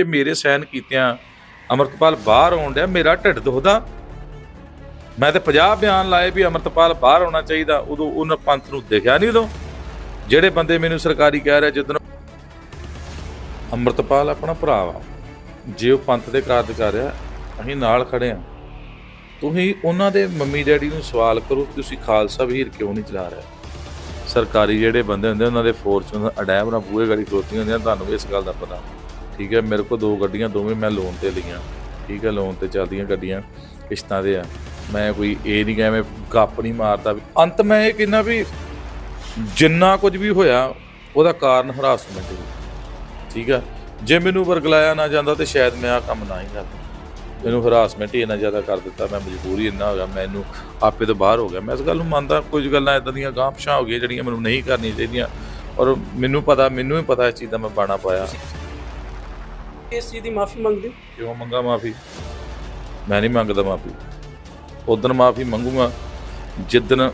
ਕਿ ਮੇਰੇ ਸਾਈਨ ਕੀਤਿਆਂ ਅਮਰਤਪਾਲ ਬਾਹਰ ਆਉਣ ਡਿਆ, ਮੇਰਾ ਢਿੱਡ ਦੁਖਦਾ। ਮੈਂ ਤੇ 50 ਬਿਆਨ ਲਾਏ ਵੀ ਅਮਰਤਪਾਲ ਬਾਹਰ ਆਉਣਾ ਚਾਹੀਦਾ, ਉਦੋਂ ਉਹਨਾਂ ਪੰਥ ਨੂੰ ਦੇਖਿਆ ਨਹੀਂ ਉਦੋਂ। ਜਿਹੜੇ ਬੰਦੇ ਮੈਨੂੰ ਸਰਕਾਰੀ ਕਹਿ ਰਿਹਾ ਜਦੋਂ ਅਮਰਤਪਾਲ ਆਪਣਾ ਭਰਾ ਵਾ, ਜੇ ਉਹ ਪੰਥ ਦੇ ਕਾਰਜ ਕਰ ਰਿਹਾ, ਅਸੀਂ ਨਾਲ ਖੜੇ ਆ। ਤੁਸੀਂ ਉਹਨਾਂ ਦੇ ਮੰਮੀ ਡੈਡੀ ਨੂੰ ਸਵਾਲ ਕਰੋ ਕਿ ਤੁਸੀਂ ਖਾਲਸਾ ਵੀਰ ਕਿਉਂ ਨਹੀਂ ਚਲਾ ਰਹੇ? ਸਰਕਾਰੀ ਜਿਹੜੇ ਬੰਦੇ ਹੁੰਦੇ, ਉਹਨਾਂ ਦੇ ਫੋਰਚੂਨ ਅਡੈਮ ਨਾਲ ਬੂਹੇ ਗਾੜੀ ਖਲੋਤੀਆਂ ਹੁੰਦੀਆਂ, ਤੁਹਾਨੂੰ ਇਸ ਗੱਲ ਦਾ ਪਤਾ। ਠੀਕ ਹੈ, ਮੇਰੇ ਕੋਲ ਦੋ ਗੱਡੀਆਂ, ਦੋਵੇਂ ਮੈਂ ਲੋਨ ਤੇ ਲਈਆਂ। ਠੀਕ ਹੈ ਲੋਨ ਤੇ ਚੱਲਦੀਆਂ ਗੱਡੀਆਂ, ਕਿਸ਼ਤਾਂ ਦੇ ਆ। ਮੈਂ ਕੋਈ ਇਹ ਨਹੀਂ ਕਿ ਮੈਂ ਗੱਪ ਨਹੀਂ ਮਾਰਦਾ ਵੀ, ਅੰਤ ਮੈਂ ਇਹ ਕਹਿੰਦਾ ਵੀ ਜਿੰਨਾ ਕੁਝ ਵੀ ਹੋਇਆ, ਉਹਦਾ ਕਾਰਨ ਹਰਾਸਮੈਂਟ ਹੈ ਠੀਕ ਆ ਜੇ ਮੈਨੂੰ ਵਰਗਲਾਇਆ ਨਾ ਜਾਂਦਾ ਤੇ ਸ਼ਾਇਦ ਮੈਂ ਆ ਕੰਮ ਨਾ ਹੀ ਕਰਦਾ। ਮੈਨੂੰ ਹਰਾਸਮੈਂਟ ਹੀ ਇੰਨਾ ਜ਼ਿਆਦਾ ਕਰ ਦਿੱਤਾ, ਮੈਂ ਮਜਬੂਰੀ ਇੰਨਾ ਹੋ ਗਿਆ, ਮੈਨੂੰ ਆਪੇ ਤੋਂ ਬਾਹਰ ਹੋ ਗਿਆ। ਮੈਂ ਇਸ ਗੱਲ ਨੂੰ ਮੰਨਦਾ, ਕੁਝ ਗੱਲਾਂ ਇਦਾਂ ਦੀਆਂ ਗਾਂਪਸ਼ਾਂ ਹੋ ਗਈਆਂ ਜਿਹੜੀਆਂ ਮੈਨੂੰ ਨਹੀਂ ਕਰਨੀਆਂ ਚਾਹੀਦੀਆਂ। ਔਰ ਮੈਨੂੰ ਪਤਾ, ਮੈਨੂੰ ਵੀ ਪਤਾ ਇਸ ਚੀਜ਼ ਦਾ ਮੈਂ ਬਾਣਾ ਪਾਇਆ। ਇਸ ਚੀਜ਼ ਦੀ ਮਾਫੀ ਮੰਗਦੇ ਕਿਉਂ ਮੰਗਾ ਮਾਫੀ? ਮੈਂ ਨਹੀਂ ਮੰਗਦਾ ਮਾਫੀ। ਉਦੋਂ ਮਾਫੀ ਮੰਗੂਗਾ, ਜਿੱਦਣ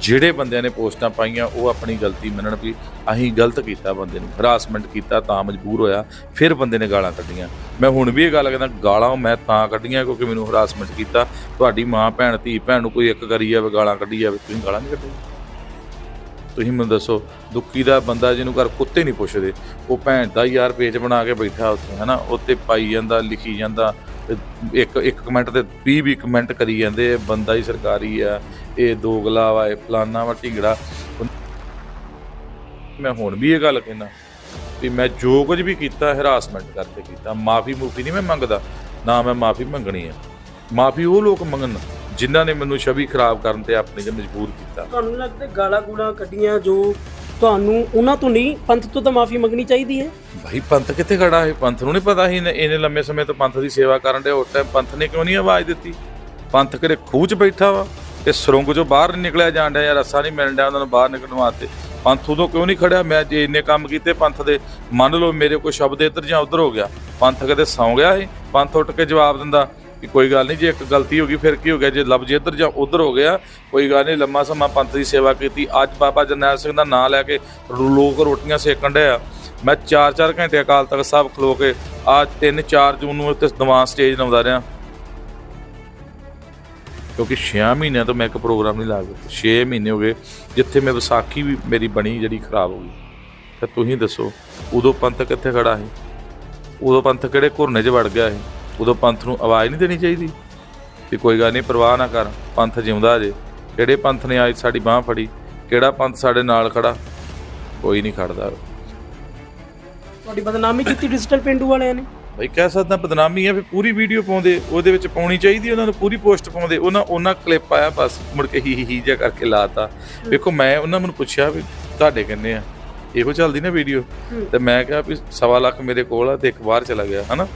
ਜਿਹੜੇ ਬੰਦਿਆਂ ਨੇ ਪੋਸਟਾਂ ਪਾਈਆਂ, ਉਹ ਆਪਣੀ ਗਲਤੀ ਮੰਨਣ ਵੀ ਅਸੀਂ ਗਲਤ ਕੀਤਾ ਬੰਦੇ ਨੂੰ। ਹਰਾਸਮੈਂਟ ਕੀਤਾ, ਤਾਂ ਮਜਬੂਰ ਹੋਇਆ, ਫਿਰ ਬੰਦੇ ਨੇ ਗਾਲਾਂ ਕੱਢੀਆਂ। ਮੈਂ ਹੁਣ ਵੀ ਇਹ ਗੱਲ ਕਹਿੰਦਾ, ਗਾਲਾਂ ਮੈਂ ਤਾਂ ਕੱਢੀਆਂ ਕਿਉਂਕਿ ਮੈਨੂੰ ਹਰਾਸਮੈਂਟ ਕੀਤਾ। ਤੁਹਾਡੀ ਮਾਂ ਭੈਣ, ਧੀ ਭੈਣ ਨੂੰ ਕੋਈ ਇੱਕ ਕਰੀ ਜਾਵੇ, ਗਾਲਾਂ ਕੱਢੀ ਜਾਵੇ, ਤੁਸੀਂ ਗਾਲਾਂ ਨਹੀਂ ਕੱਢੀਆਂ? ਤੁਸੀਂ ਮੈਨੂੰ ਦੱਸੋ, ਦੁੱਖੀ ਦਾ ਬੰਦਾ ਜਿਹਨੂੰ ਘਰ ਕੁੱਤੇ ਨਹੀਂ ਪੁੱਛਦੇ, ਉਹ ਭੈਣ ਦਾ ਯਾਰ ਪੇਜ ਬਣਾ ਕੇ ਬੈਠਾ ਉੱਥੇ, ਹਨਾ? ਉੱਤੇ ਪਾਈ ਜਾਂਦਾ, ਲਿਖੀ ਜਾਂਦਾ ਇੱਕ ਇੱਕ ਕਮੈਂਟ ਤੇ 20 20 ਕਮੈਂਟ ਕਰੀ ਜਾਂਦੇ, ਇਹ ਬੰਦਾ ਹੀ ਸਰਕਾਰੀ ਆ, ਇਹ ਦੋਗਲਾ ਵਾ, ਇਹ ਫਲਾਨਾ ਵਾ, ਢਿੰਗੜਾ। ਮੈਂ ਹੁਣ ਵੀ ਇਹ ਗੱਲ ਕਹਿੰਦਾ ਵੀ ਮੈਂ ਜੋ ਕੁਝ ਵੀ ਕੀਤਾ ਹਰਾਸਮੈਂਟ ਕਰਕੇ ਕੀਤਾ ਮਾਫੀ ਮੂਫੀ ਨਹੀਂ ਮੈਂ ਮੰਗਦਾ, ਨਾ ਮੈਂ ਮਾਫੀ ਮੰਗਣੀ ਹੈ ਮਾਫੀ ਉਹ ਲੋਕ ਮੰਗਣ ਜਿਨ੍ਹਾਂ ਨੇ ਮੈਨੂੰ ਛਵੀ ਖਰਾਬ ਕਰਨ ਤੇ ਆਪਣੇ ਤੇ ਮਜਬੂਰ ਕੀਤਾ। ਤੁਹਾਨੂੰ ਲੱਗਦਾ ਗਾਲਾਂ ਗੂਲਾਂ ਕੱਢੀਆਂ ਜੋ ਤੁਹਾਨੂੰ ਉਹਨਾਂ ਤੋਂ ਨਹੀਂ ਪੰਥ ਤੋਂ ਤਾਂ ਮਾਫੀ ਮੰਗਣੀ ਚਾਹੀਦੀ ਹੈ? ਭਾਈ ਪੰਥ ਕਿੱਥੇ ਖੜਾ ਹੈ? ਪੰਥ ਨੂੰ ਨਹੀਂ ਪਤਾ ਸੀ ਇਹਨੇ ਲੰਮੇ ਸਮੇਂ ਤੋਂ ਪੰਥ ਦੀ ਸੇਵਾ ਕਰਨ ਦੇ ਉਸ ਟਾਈਮ ਪੰਥ ਨੇ ਕਿਉਂ ਨਹੀਂ ਆਵਾਜ਼ ਦਿੱਤੀ? ਪੰਥ ਕਿਹੜੇ ਖੂਹ 'ਚ ਬੈਠਾ ਵਾ ਤੇ ਸੁਰੰਗ 'ਚੋਂ ਬਾਹਰ ਨਹੀਂ ਨਿਕਲਿਆ ਜਾਣ ਡਿਆ ਜਾਂ ਰਸਾ ਨਹੀਂ ਮਿਲਣ ਡਿਆ ਉਹਨਾਂ ਨੂੰ ਬਾਹਰ ਨਿਕਲਣ ਵਾਸਤੇ। ਪੰਥ ਉਦੋਂ ਕਿਉਂ ਨਹੀਂ ਖੜਿਆ? ਮੈਂ ਜੇ ਇੰਨੇ ਕੰਮ ਕੀਤੇ ਪੰਥ ਦੇ ਮੰਨ ਲਓ ਮੇਰੇ ਕੋਈ ਸ਼ਬਦ ਇੱਧਰ ਜਾਂ ਉੱਧਰ ਹੋ ਗਿਆ। ਪੰਥ ਕਦੇ ਸੌਂ ਗਿਆ ਇਹ? ਪੰਥ ਉੱਠ ਕੇ ਜਵਾਬ ਦਿੰਦਾ ਕਿ ਕੋਈ ਗੱਲ ਨਹੀਂ, ਜੇ ਇੱਕ ਗਲਤੀ ਹੋ ਗਈ, ਫਿਰ ਕੀ ਹੋ ਗਿਆ? ਜੇ ਲਫ਼ਜ਼ ਇੱਧਰ ਜਾਂ ਉੱਧਰ ਹੋ ਗਿਆ, ਕੋਈ ਗੱਲ ਨਹੀਂ, ਲੰਮਾ ਸਮਾਂ ਪੰਥ ਦੀ ਸੇਵਾ ਕੀਤੀ। ਅੱਜ ਬਾਬਾ ਜਰਨੈਲ ਸਿੰਘ ਦਾ ਨਾਂ ਲੈ ਕੇ ਲੋਕ ਰੋਟੀਆਂ ਸੇਕਣ ਡਿਆ ਮੈਂ 4-4 ਘੰਟੇ ਅਕਾਲ ਤਖਤ ਸਾਹਿਬ ਖਲੋ ਕੇ ਆ 3-4 ਜੂਨ ਨੂੰ ਉੱਤੇ ਦੀਵਾਨ ਸਟੇਜ ਲਾਉਂਦਾ ਰਿਹਾ। ਕਿਉਂਕਿ 6 ਮਹੀਨਿਆਂ ਤੋਂ ਮੈਂ ਇੱਕ ਪ੍ਰੋਗਰਾਮ ਨਹੀਂ ਲਾ ਗਿਆ 6 ਮਹੀਨੇ ਹੋ ਗਏ, ਜਿੱਥੇ ਮੈਂ ਵਿਸਾਖੀ ਵੀ ਮੇਰੀ ਬਣੀ, ਜਿਹੜੀ ਖਰਾਬ ਹੋ ਗਈ। ਤਾਂ ਤੁਸੀਂ ਦੱਸੋ, ਉਦੋਂ ਪੰਥ ਕਿੱਥੇ ਖੜਾ ਸੀ? ਉਦੋਂ ਪੰਥ ਕਿਹੜੇ ਘੁਰਨੇ 'ਚ ਵੜ ਗਿਆ ਸੀ? ਉਦੋਂ ਪੰਥ ਨੂੰ ਆਵਾਜ਼ ਨਹੀਂ ਦੇਣੀ ਚਾਹੀਦੀ ਵੀ ਕੋਈ ਗੱਲ ਨਹੀਂ ਪਰਵਾਹ ਨਾ ਕਰ ਪੰਥ ਜਿਉਂਦਾ ਜੇ। ਕਿਹੜੇ ਪੰਥ ਨੇ ਅੱਜ ਸਾਡੀ ਬਾਹ ਫੜੀ? ਕਿਹੜਾ ਪੰਥ ਸਾਡੇ ਨਾਲ ਖੜਾ? ਕੋਈ ਨਹੀਂ ਖੜਦਾ। ਤੁਹਾਡੀ ਬਦਨਾਮੀ ਕੀਤੀ ਡਿਜੀਟਲ ਪਿੰਡੂ ਵਾਲਿਆਂ ਨੇ? ਭਾਈ ਕਹਿ ਸਕਦਾ ਬਦਨਾਮੀ ਹੈ ਫਿਰ ਪੂਰੀ ਵੀਡੀਓ ਪਾਉਂਦੇ ਉਹਦੇ ਵਿੱਚ ਪਾਉਣੀ ਚਾਹੀਦੀ ਉਹਨਾਂ ਨੂੰ ਪੂਰੀ ਪੋਸਟ ਪਾਉਂਦੇ। ਉਹਨਾਂ ਉਹਨਾਂ ਕਲਿੱਪ ਆਇਆ ਬਸ ਮੁੜ ਕੇ ਹੀ ਹੀ ਜਿਹਾ ਕਰਕੇ ਲਾਤਾ। ਵੇਖੋ ਮੈਂ ਉਹਨਾਂ ਮੈਨੂੰ ਪੁੱਛਿਆ ਵੀ ਤੁਹਾਡੇ ਕਿੰਨੇ ਆ? ਇਹੋ ਚੱਲਦੀ ਨਾ ਵੀਡੀਓ ਤੇ ਮੈਂ ਕਿਹਾ ਵੀ ਸਵਾ ਲੱਖ ਮੇਰੇ ਕੋਲ ਆ ਤੇ ਇੱਕ ਬਾਹਰ ਚਲਾ ਗਿਆ ਹਨਾ?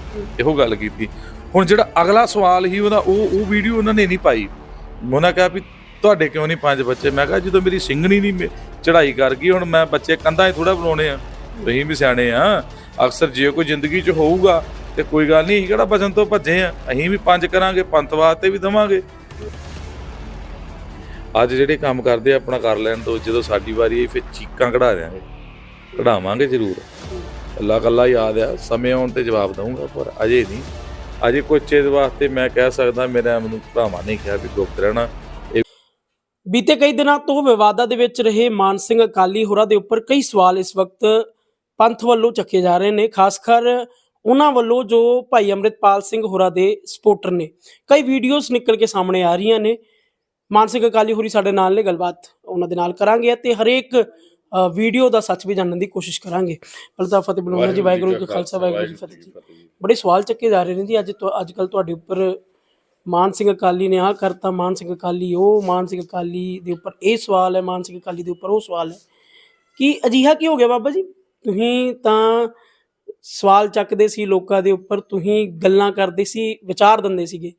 ਇਹੋ ਗੱਲ ਕੀਤੀ। ਹੁਣ ਜਿਹੜਾ ਅਗਲਾ ਸਵਾਲ ਹੀ ਉਹਦਾ ਉਹ ਉਹ ਵੀਡੀਓ ਉਹਨਾਂ ਨੇ ਨਹੀਂ ਪਾਈ। ਉਹਨਾਂ ਕਿਹਾ ਵੀ ਤੁਹਾਡੇ ਕਿਉਂ ਨਹੀਂ ਪੰਜ ਬੱਚੇ? ਮੈਂ ਕਿਹਾ ਜਦੋਂ ਮੇਰੀ ਸਿੰਘਣੀ ਨਹੀਂ ਚੜ੍ਹਾਈ ਕਰ ਗਈ ਹੁਣ ਮੈਂ ਬੱਚੇ ਕੰਧਾਂ 'ਚ ਥੋੜਾ ਬਣਾਉਣੇ ਆ। ਤੁਸੀਂ ਵੀ ਸਿਆਣੇ ਆ। ਅਕਸਰ ਜੇ ਕੋਈ ਜ਼ਿੰਦਗੀ 'ਚ ਹੋਊਗਾ ਤੇ ਕੋਈ ਗੱਲ ਨਹੀਂ ਕਿਹੜਾ ਬਚਨ ਤੋਂ ਭੱਜੇ ਆ? ਅਸੀਂ ਵੀ ਪੰਜ ਕਰਾਂਗੇ ਪੰਥ ਵਾਸਤੇ ਵੀ ਦਵਾਂਗੇ। ਅੱਜ ਜਿਹੜੇ ਕੰਮ ਕਰਦੇ ਆ ਆਪਣਾ ਕਰ ਲੈਣ ਤੋਂ ਜਦੋਂ ਸਾਡੀ ਵਾਰੀ ਆਈ ਫਿਰ ਚੀਕਾਂ ਕਢਾ ਦਿਆਂਗੇ। ਕਢਾਵਾਂਗੇ ਜ਼ਰੂਰ। ਅੱਲਾ ਕੱਲਾ ਯਾਦ ਆ, ਸਮੇਂ ਆਉਣ ਤੇ ਜਵਾਬ ਦਊਂਗਾ, ਪਰ ਅਜੇ ਨਹੀਂ। ਅਜੇ ਕੁਝ ਚੀਜ਼ ਵਾਸਤੇ ਮੈਂ ਕਹਿ ਸਕਦਾ, ਮੇਰਾ ਮੈਨੂੰ ਭਰਾਵਾਂ ਨੇ ਕਿਹਾ ਵੀ ਗੁਪਤ ਰਹਿਣਾ। ਬੀਤੇ ਕਈ ਦਿਨਾਂ ਤੋਂ ਵਿਵਾਦਾਂ ਦੇ ਵਿੱਚ ਰਹੇ ਮਾਨ ਸਿੰਘ ਅਕਾਲੀ ਹੋਰਾਂ ਦੇ ਉੱਪਰ ਕਈ ਸਵਾਲ ਇਸ ਵਕਤ ਪੰਥ ਵੱਲੋਂ ਚੱਕੇ ਜਾ ਰਹੇ ਨੇ, ਖਾਸ ਕਰ ਉਹਨਾਂ ਵੱਲੋਂ ਜੋ ਭਾਈ ਅੰਮ੍ਰਿਤਪਾਲ ਸਿੰਘ ਹੋਰਾਂ ਦੇ ਸਪੋਰਟਰ ਨੇ। ਕਈ ਵੀਡੀਓਜ਼ ਨਿਕਲ ਕੇ ਸਾਹਮਣੇ ਆ ਰਹੀਆਂ ਨੇ। ਮਾਨ ਸਿੰਘ ਅਕਾਲੀ ਹੋਰੀ ਸਾਡੇ ਨਾਲ ਨੇ, ਗੱਲਬਾਤ ਉਹਨਾਂ ਦੇ ਨਾਲ ਕਰਾਂਗੇ ਤੇ ਹਰੇਕ ਵੀਡੀਓ ਦਾ ਸੱਚ ਵੀ ਜਾਣਨ ਦੀ ਕੋਸ਼ਿਸ਼ ਕਰਾਂਗੇ। ਤਾਂ ਫਤਿਹ ਬੁਲਾਉਣਾ ਜੀ ਵਾਹਿਗੁਰੂ ਜੀ ਖਾਲਸਾ ਵਾਹਿਗੁਰੂ ਜੀ ਫਤਿਹ ਜੀ। ਬੜੇ ਸਵਾਲ ਚੱਕੇ ਜਾ ਰਹੇ ਨੇ ਜੀ ਅੱਜ ਤੋਂ ਅੱਜ ਕੱਲ ਤੁਹਾਡੇ ਉੱਪਰ ਮਾਨ ਸਿੰਘ ਅਕਾਲੀ ਨੇ ਆਹ ਕਰਤਾ ਮਾਨ ਸਿੰਘ ਅਕਾਲੀ ਉਹ ਮਾਨ ਸਿੰਘ ਅਕਾਲੀ ਦੇ ਉੱਪਰ ਇਹ ਸਵਾਲ ਹੈ ਮਾਨ ਸਿੰਘ ਅਕਾਲੀ ਦੇ ਉੱਪਰ ਉਹ ਸਵਾਲ ਹੈ। ਕਿ ਅਜੀਹਾ ਕੀ ਹੋ ਗਿਆ ਬਾਬਾ ਜੀ? ਤੁਸੀਂ ਤਾਂ ਸਵਾਲ ਚੱਕਦੇ ਸੀ ਲੋਕਾਂ ਦੇ ਉੱਪਰ ਤੁਸੀਂ ਗੱਲਾਂ ਕਰਦੇ ਸੀ ਵਿਚਾਰ ਦਿੰਦੇ ਸੀਗੇ।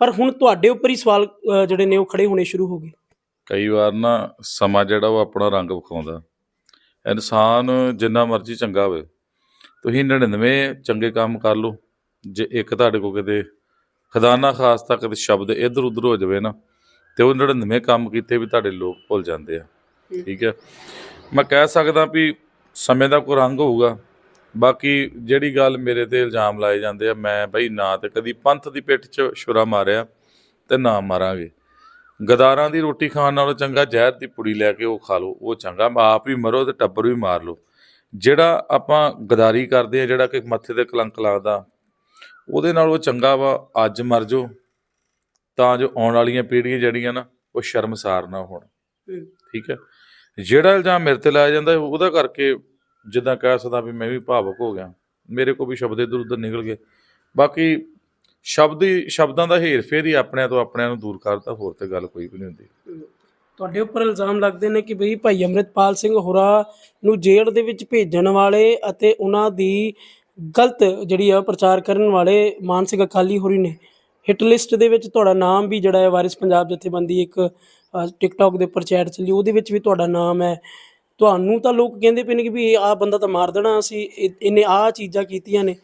ਪਰ ਹੁਣ ਤੁਹਾਡੇ ਉੱਪਰ ਹੀ ਸਵਾਲ ਜਿਹੜੇ ਨੇ ਉਹ ਖੜੇ ਹੋਣੇ ਸ਼ੁਰੂ ਹੋ ਗਏ। ਕਈ ਵਾਰ ਨਾ ਸਮਾਂ ਜਿਹੜਾ ਉਹ ਆਪਣਾ ਰੰਗ ਵਿਖਾਉਂਦਾ। ਇਨਸਾਨ ਜਿੰਨਾ ਮਰਜ਼ੀ ਚੰਗਾ ਹੋਵੇ, ਤੁਸੀਂ 99 ਚੰਗੇ ਕੰਮ ਕਰ ਲਓ। ਜੇ ਇੱਕ ਤੁਹਾਡੇ ਕੋਲ ਕਿਤੇ ਖਜ਼ਾਨਾ ਖਾਸ ਤੱਕ ਕਿਤੇ ਸ਼ਬਦ ਇੱਧਰ ਉੱਧਰ ਹੋ ਜਾਵੇ ਨਾ, ਤੇ ਉਹ 99 ਕੰਮ ਕੀਤੇ ਵੀ ਤੁਹਾਡੇ ਲੋਕ ਭੁੱਲ ਜਾਂਦੇ ਆ। ਠੀਕ ਹੈ? ਮੈਂ ਕਹਿ ਸਕਦਾ ਵੀ ਸਮੇਂ ਦਾ ਕੋਈ ਰੰਗ ਹੋਊਗਾ। ਬਾਕੀ ਜਿਹੜੀ ਗੱਲ ਮੇਰੇ ਤੇ ਇਲਜ਼ਾਮ ਲਾਏ ਜਾਂਦੇ ਆ, ਮੈਂ ਬਈ ਨਾ ਤੇ ਕਦੀ ਪੰਥ ਦੀ ਪਿੱਠ 'ਚ ਛੁਰਾ ਮਾਰਿਆ ਤੇ ਨਾ ਮਾਰਾਂਗੇ। ਗਦਾਰਾਂ ਦੀ ਰੋਟੀ ਖਾਣ ਨਾਲੋਂ ਚੰਗਾ ਜ਼ਹਿਰ ਦੀ ਪੁੜੀ ਲੈ ਕੇ ਉਹ ਖਾ ਲਓ ਉਹ ਚੰਗਾ। ਆਪ ਵੀ ਮਰੋ ਤੇ ਟੱਬਰ ਵੀ ਮਾਰ ਲਓ। ਜਿਹੜਾ ਆਪਾਂ ਗਦਾਰੀ ਕਰਦੇ ਆ ਜਿਹੜਾ ਕਿ ਮੱਥੇ ਤੇ ਕਲੰਕ ਲੱਗਦਾ ਉਹਦੇ ਨਾਲ ਉਹ ਚੰਗਾ ਵਾ ਅੱਜ ਮਰ ਜਾਓ ਤਾਂ ਜੋ ਆਉਣ ਵਾਲੀਆਂ ਪੀੜ੍ਹੀਆਂ ਜਿਹੜੀਆਂ ਨਾ ਉਹ ਸ਼ਰਮਸਾਰ ਨਾ ਹੋਣ। ਠੀਕ ਹੈ? ਜਿਹੜਾ ਇਲਜ਼ਾਮ ਮੇਰੇ ਤੇ ਲਾਇਆ ਜਾਂਦਾ ਉਹਦਾ ਕਰਕੇ ਜਿੱਦਾਂ ਕਹਿ ਸਕਦਾ ਵੀ ਮੈਂ ਵੀ ਭਾਵੁਕ ਹੋ ਗਿਆ। ਮੇਰੇ ਕੋ ਵੀ ਸ਼ਬਦ ਇੱਧਰ ਉੱਧਰ ਨਿਕਲ ਗਏ। ਬਾਕੀ ਸ਼ਬਦ ਹੀ ਸ਼ਬਦਾਂ ਦਾ ਹੇਰ ਫੇਰ ਹੀ ਆਪਣਿਆਂ ਤੋਂ ਆਪਣਿਆਂ ਨੂੰ ਦੂਰ ਕਰਦਾ, ਹੋਰ ਤੇ ਗੱਲ ਕੋਈ ਵੀ ਨਹੀਂ ਹੁੰਦੀ। ਤੁਹਾਡੇ ਉੱਪਰ ਇਲਜ਼ਾਮ ਲੱਗਦੇ ਨੇ ਕਿ ਬਈ ਭਾਈ ਅੰਮ੍ਰਿਤਪਾਲ ਸਿੰਘ ਹੋਰਾ ਨੂੰ ਜੇਲ੍ਹ ਦੇ ਵਿੱਚ ਭੇਜਣ ਵਾਲੇ ਅਤੇ ਉਹਨਾਂ ਦੀ ਗਲਤ ਜਿਹੜੀ ਆ ਪ੍ਰਚਾਰ ਕਰਨ ਵਾਲੇ ਮਾਨਸਿਕ ਅਕਾਲੀ ਹੋਰੀ ਨੇ। ਹਿੱਟ ਲਿਸਟ ਦੇ ਵਿੱਚ ਤੁਹਾਡਾ ਨਾਮ ਵੀ ਜਿਹੜਾ ਹੈ ਵਾਰਿਸ ਪੰਜਾਬ ਜਥੇਬੰਦੀ ਇੱਕ ਟਿਕਟੌਕ ਦੇ ਉੱਪਰ ਚੈਟ ਚੱਲੀ, ਉਹਦੇ ਵਿੱਚ ਵੀ ਤੁਹਾਡਾ ਨਾਮ ਹੈ। ਤੁਹਾਨੂੰ ਤਾਂ ਲੋਕ ਕਹਿੰਦੇ ਪਏ ਨੇ ਕਿ ਵੀ ਇਹ ਆਹ ਬੰਦਾ ਤਾਂ ਮਾਰ ਦੇਣਾ, ਅਸੀਂ ਇਹ- ਇਹਨੇ ਆਹ ਚੀਜ਼ਾਂ ਕੀਤੀਆਂ ਨੇ।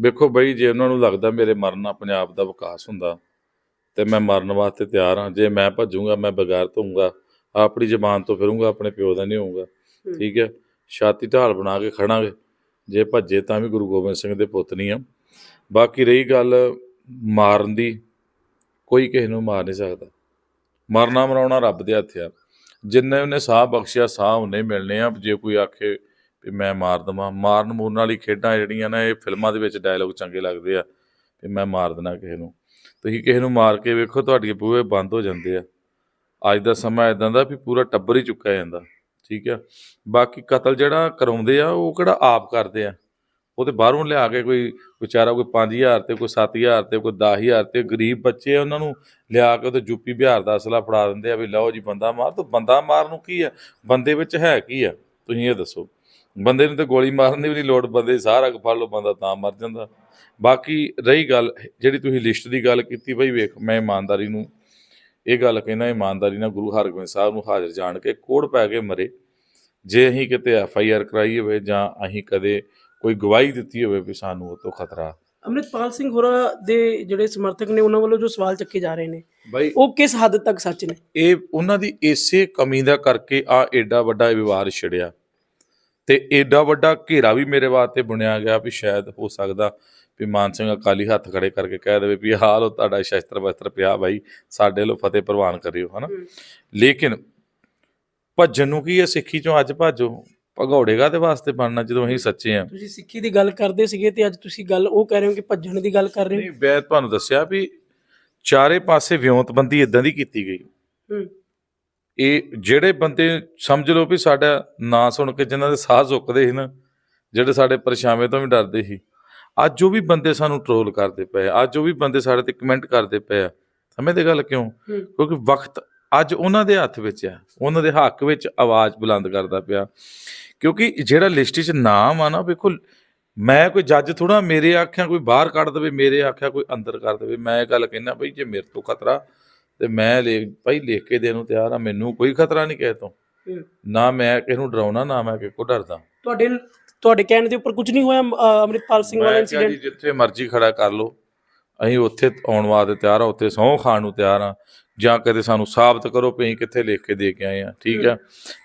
ਵੇਖੋ ਬਈ ਜੇ ਉਹਨਾਂ ਨੂੰ ਲੱਗਦਾ ਮੇਰੇ ਮਰਨ ਨਾਲ ਪੰਜਾਬ ਦਾ ਵਿਕਾਸ ਹੁੰਦਾ ਤੇ ਮੈਂ ਮਰਨ ਵਾਸਤੇ ਤਿਆਰ ਹਾਂ। ਜੇ ਮੈਂ ਭੱਜੂਗਾ ਮੈਂ ਬਗੈਰਤ ਹੋਊਂਗਾ ਆਪਣੀ ਜ਼ਬਾਨ ਤੋਂ ਫਿਰੂੰਗਾ ਆਪਣੇ ਪਿਓ ਦਾ ਨਹੀਂ ਹੋਊਂਗਾ ਠੀਕ ਹੈ? ਛਾਤੀ ਢਾਲ ਬਣਾ ਕੇ ਖੜਾਂਗੇ। ਜੇ ਭੱਜੇ ਤਾਂ ਵੀ ਗੁਰੂ ਗੋਬਿੰਦ ਸਿੰਘ ਦੇ ਪੁੱਤ ਨਹੀਂ ਆ। ਬਾਕੀ ਰਹੀ ਗੱਲ ਮਾਰਨ ਦੀ ਕੋਈ ਕਿਸੇ ਨੂੰ ਮਾਰ ਨਹੀਂ ਸਕਦਾ। ਮਰਨਾ ਮਰਾਉਣਾ ਰੱਬ ਦੇ ਹੱਥ ਆ। ਜਿੰਨੇ ਉਹਨੇ ਸਾਹ ਬਖਸ਼ਿਆ ਸਾਹ ਉਹਨੇ ਮਿਲਨੇ ਆ। ਜੇ ਕੋਈ ਆਖੇ ਵੀ ਮੈਂ ਮਾਰ ਦਵਾਂ। ਮਾਰਨ ਮੂਰਨ ਵਾਲੀ ਖੇਡਾਂ ਜਿਹੜੀਆਂ ਨੇ, ਇਹ ਫਿਲਮਾਂ ਦੇ ਵਿੱਚ ਡਾਇਲੋਗ ਚੰਗੇ ਲੱਗਦੇ ਆ ਵੀ ਮੈਂ ਮਾਰ ਦੇਣਾ ਕਿਸੇ ਨੂੰ। ਤੁਸੀਂ ਕਿਸੇ ਨੂੰ ਮਾਰ ਕੇ ਵੇਖੋ, ਤੁਹਾਡੀਆਂ ਬੂਹੇ ਬੰਦ ਹੋ ਜਾਂਦੇ ਆ। ਅੱਜ ਦਾ ਸਮਾਂ ਇਦਾਂ ਦਾ ਵੀ ਪੂਰਾ ਟੱਬਰ ਹੀ ਚੁੱਕਿਆ ਜਾਂਦਾ, ਠੀਕ ਆ? ਬਾਕੀ ਕਤਲ ਜਿਹੜਾ ਕਰਾਉਂਦੇ ਆ, ਉਹ ਕਿਹੜਾ ਆਪ ਕਰਦੇ ਆ? ਉਹ ਤੇ ਬਾਹਰੋਂ ਲਿਆ ਕੇ ਕੋਈ ਵਿਚਾਰਾ ਕੋਈ 5000 ਤੇ, ਕੋਈ 7000 ਤੇ, ਕੋਈ 10000 ਤੇ ਗਰੀਬ ਬੱਚੇ ਉਹਨਾਂ ਨੂੰ ਲਿਆ ਕੇ ਉਹ ਤੇ ਯੂਪੀ ਬਿਹਾਰ ਦਾ ਅਸਲਾ ਫੜਾ ਦਿੰਦੇ ਆ ਵੀ ਲਓ ਜੀ, ਬੰਦਾ ਮਾਰ, ਤੋ ਬੰਦਾ ਮਾਰ ਨੂੰ ਕੀ ਆ? ਬੰਦੇ ਵਿੱਚ ਹੈ ਕੀ ਆ? ਤੁਸੀਂ ਇਹ ਦੱਸੋ। ਬੰਦੇ ਨੂੰ ਤੇ ਗੋਲੀ ਮਾਰਨ ਦੀ ਵੀ ਨਹੀਂ ਲੋੜ ਬੰਦੇ ਸਾਰਾ ਫੜ ਲਓ ਬੰਦਾ ਤਾਂ ਮਰ ਜਾਂਦਾ। ਬਾਕੀ ਰਹੀ ਗੱਲ ਜਿਹੜੀ ਤੁਸੀਂ ਲਿਸਟ ਦੀ ਗੱਲ ਕੀਤੀ ਬਈ ਵੇਖ ਮੈਂ ਇਮਾਨਦਾਰੀ ਨੂੰ ਇਹ ਗੱਲ ਕਹਿੰਦਾ ਇਮਾਨਦਾਰੀ ਨਾਲ ਗੁਰੂ ਹਰਗੋਬਿੰਦ ਸਾਹਿਬ ਨੂੰ ਹਾਜ਼ਰ ਜਾਣ ਕੇ ਕੋੜ ਪੈ ਕੇ ਮਰੇ। ਜੇ ਅਸੀਂ ਕਿਤੇ ਐਫ ਆਈ ਆਰ ਕਰਾਈ ਹੋਵੇ ਜਾਂ ਅਸੀਂ ਕਦੇ ਕੋਈ ਗਵਾਹੀ ਦਿੱਤੀ ਹੋਵੇ ਵੀ ਸਾਨੂੰ ਉਹ ਤੋਂ ਖਤਰਾ। ਅੰਮ੍ਰਿਤਪਾਲ ਸਿੰਘ ਹੋਰਾ ਦੇ ਜਿਹੜੇ ਸਮਰਥਕ ਨੇ ਉਹਨਾਂ ਵੱਲੋਂ ਜੋ ਸਵਾਲ ਚੱਕੇ ਜਾ ਰਹੇ ਨੇ ਬਈ ਉਹ ਕਿਸ ਹੱਦ ਤੱਕ ਸੱਚ ਨੇ? ਇਹ ਉਹਨਾਂ ਦੀ ਇਸੇ ਕਮੀ ਦਾ ਕਰਕੇ ਆ ਏਡਾ ਵੱਡਾ ਵਿਵਾਦ ਛਿੜਿਆ। ਤੇ ਏਡਾ ਵੱਡਾ ਘੇਰਾ ਵੀ ਮੇਰੇ ਵਾਸਤੇ ਬੁਣਿਆ ਗਿਆ ਵੀ ਸ਼ਾਇਦ ਹੋ ਸਕਦਾ ਵੀ ਮਾਨ ਸਿੰਘ ਅਕਾਲੀ ਹੱਥ ਖੜੇ ਕਰਕੇ ਕਹਿ ਦੇਵੇ ਵੀ ਹਾਲ ਉਹ ਤੁਹਾਡਾ ਸ਼ਸਤਰ ਵਸਤਰ ਪਿਆ ਬਾਈ ਸਾਡੇ ਲੋ ਫਤਿਹ ਪ੍ਰਵਾਨ ਕਰਿਓ ਹਨਾ? ਹੂੰ। ਲੇਕਿਨ ਭੱਜਣ ਨੂੰ ਕੀ ਹੈ? ਸਿੱਖੀ ਚੋਂ ਅੱਜ ਭਾਜੋ। ਭਗੌੜੇਗਾ ਦੇ ਵਾਸਤੇ ਬਣਨਾ ਜਦੋਂ ਅਸੀਂ ਸੱਚੇ ਆ ਤੁਸੀਂ ਸਿੱਖੀ ਦੀ ਗੱਲ ਕਰਦੇ ਸੀਗੇ ਤੇ ਅੱਜ ਤੁਸੀਂ ਗੱਲ ਉਹ ਕਹਿ ਰਹੇ ਹੋ ਕਿ ਭੱਜਣ ਦੀ ਗੱਲ ਕਰ ਰਹੇ ਨਹੀਂ ਮੈਂ ਤੁਹਾਨੂੰ ਦੱਸਿਆ ਵੀ ਚਾਰੇ ਪਾਸੇ ਵਿਉਂਤਬੰਦੀ ਇਦਾਂ ਦੀ ਕੀਤੀ ਗਈ। ਹੋ ਹੂੰ। ਇਹ ਜਿਹੜੇ ਬੰਦੇ ਸਮਝ ਲਓ ਵੀ ਸਾਡਾ ਨਾਂ ਸੁਣ ਕੇ ਜਿਨ੍ਹਾਂ ਦੇ ਸਾਹ ਝੁਕਦੇ ਸੀ ਨਾ ਜਿਹੜੇ ਸਾਡੇ ਪਰਛਾਵੇਂ ਤੋਂ ਵੀ ਡਰਦੇ ਸੀ ਅੱਜ ਉਹ ਵੀ ਬੰਦੇ ਸਾਨੂੰ ਟਰੋਲ ਕਰਦੇ ਪਏ। ਅੱਜ ਉਹ ਵੀ ਬੰਦੇ ਸਾਡੇ ਤੇ ਕਮੈਂਟ ਕਰਦੇ ਪਏ ਆ। ਸਮਝਦੇ ਗੱਲ ਕਿਉਂ? ਕਿਉਂਕਿ ਵਕਤ ਅੱਜ ਉਹਨਾਂ ਦੇ ਹੱਥ ਵਿੱਚ ਆ ਉਹਨਾਂ ਦੇ ਹੱਕ ਵਿੱਚ ਆਵਾਜ਼ ਬੁਲੰਦ ਕਰਦਾ ਪਿਆ। ਕਿਉਂਕਿ ਜਿਹੜਾ ਲਿਸਟ 'ਚ ਨਾਮ ਆ ਨਾ ਵੇਖੋ ਮੈਂ ਕੋਈ ਜੱਜ ਥੋੜਾ ਮੇਰੇ ਆਖਿਆ ਕੋਈ ਬਾਹਰ ਕੱਢ ਦੇਵੇ ਮੇਰੇ ਆਖਿਆ ਕੋਈ ਅੰਦਰ ਕਰ ਦੇਵੇ ਮੈਂ ਇਹ ਗੱਲ ਕਹਿੰਦਾ ਬਈ ਜੇ ਮੇਰੇ ਤੋਂ ਖਤਰਾ ਤੇ ਮੈਂ ਲਿਖ ਭਾਈ ਲਿਖ ਕੇ ਦੇਣ ਨੂੰ ਤਿਆਰ ਆ ਮੈਨੂੰ ਕੋਈ ਖਤਰਾ ਨਹੀਂ ਕਿਸੇ ਤੋਂ। ਨਾ ਮੈਂ ਕਿਸੇ ਨੂੰ ਡਰਾਉਣਾ ਨਾ ਮੈਂ ਕਿਸੇ ਕੋ ਡਰਦਾ। ਤੁਹਾਡੇ ਤੁਹਾਡੇ ਕਹਿਣ ਦੇ ਉੱਪਰ ਕੁਝ ਨਹੀਂ ਹੋਇਆ ਅ, ਅੰਮ੍ਰਿਤਪਾਲ ਸਿੰਘ ਵਾਲਾ ਮੈਂ ਕਿਹਾ ਜੀ ਇਨਸੀਡੈਂਟ ਜਿੱਥੇ ਮਰਜ਼ੀ ਖੜਾ ਕਰ ਲਓ। ਅਸੀਂ ਉੱਥੇ ਆਉਣ ਵਾਸਤੇ ਤਿਆਰ ਆ ਉੱਥੇ ਸਹੁੰ ਖਾਣ ਨੂੰ ਤਿਆਰ ਆ। ਜਾਂ ਕਦੇ ਸਾਨੂੰ ਸਾਬਤ ਕਰੋ ਵੀ ਅਸੀਂ ਕਿੱਥੇ ਲਿਖ ਕੇ ਦੇ ਕੇ ਆਏ ਆ ਠੀਕ ਆ?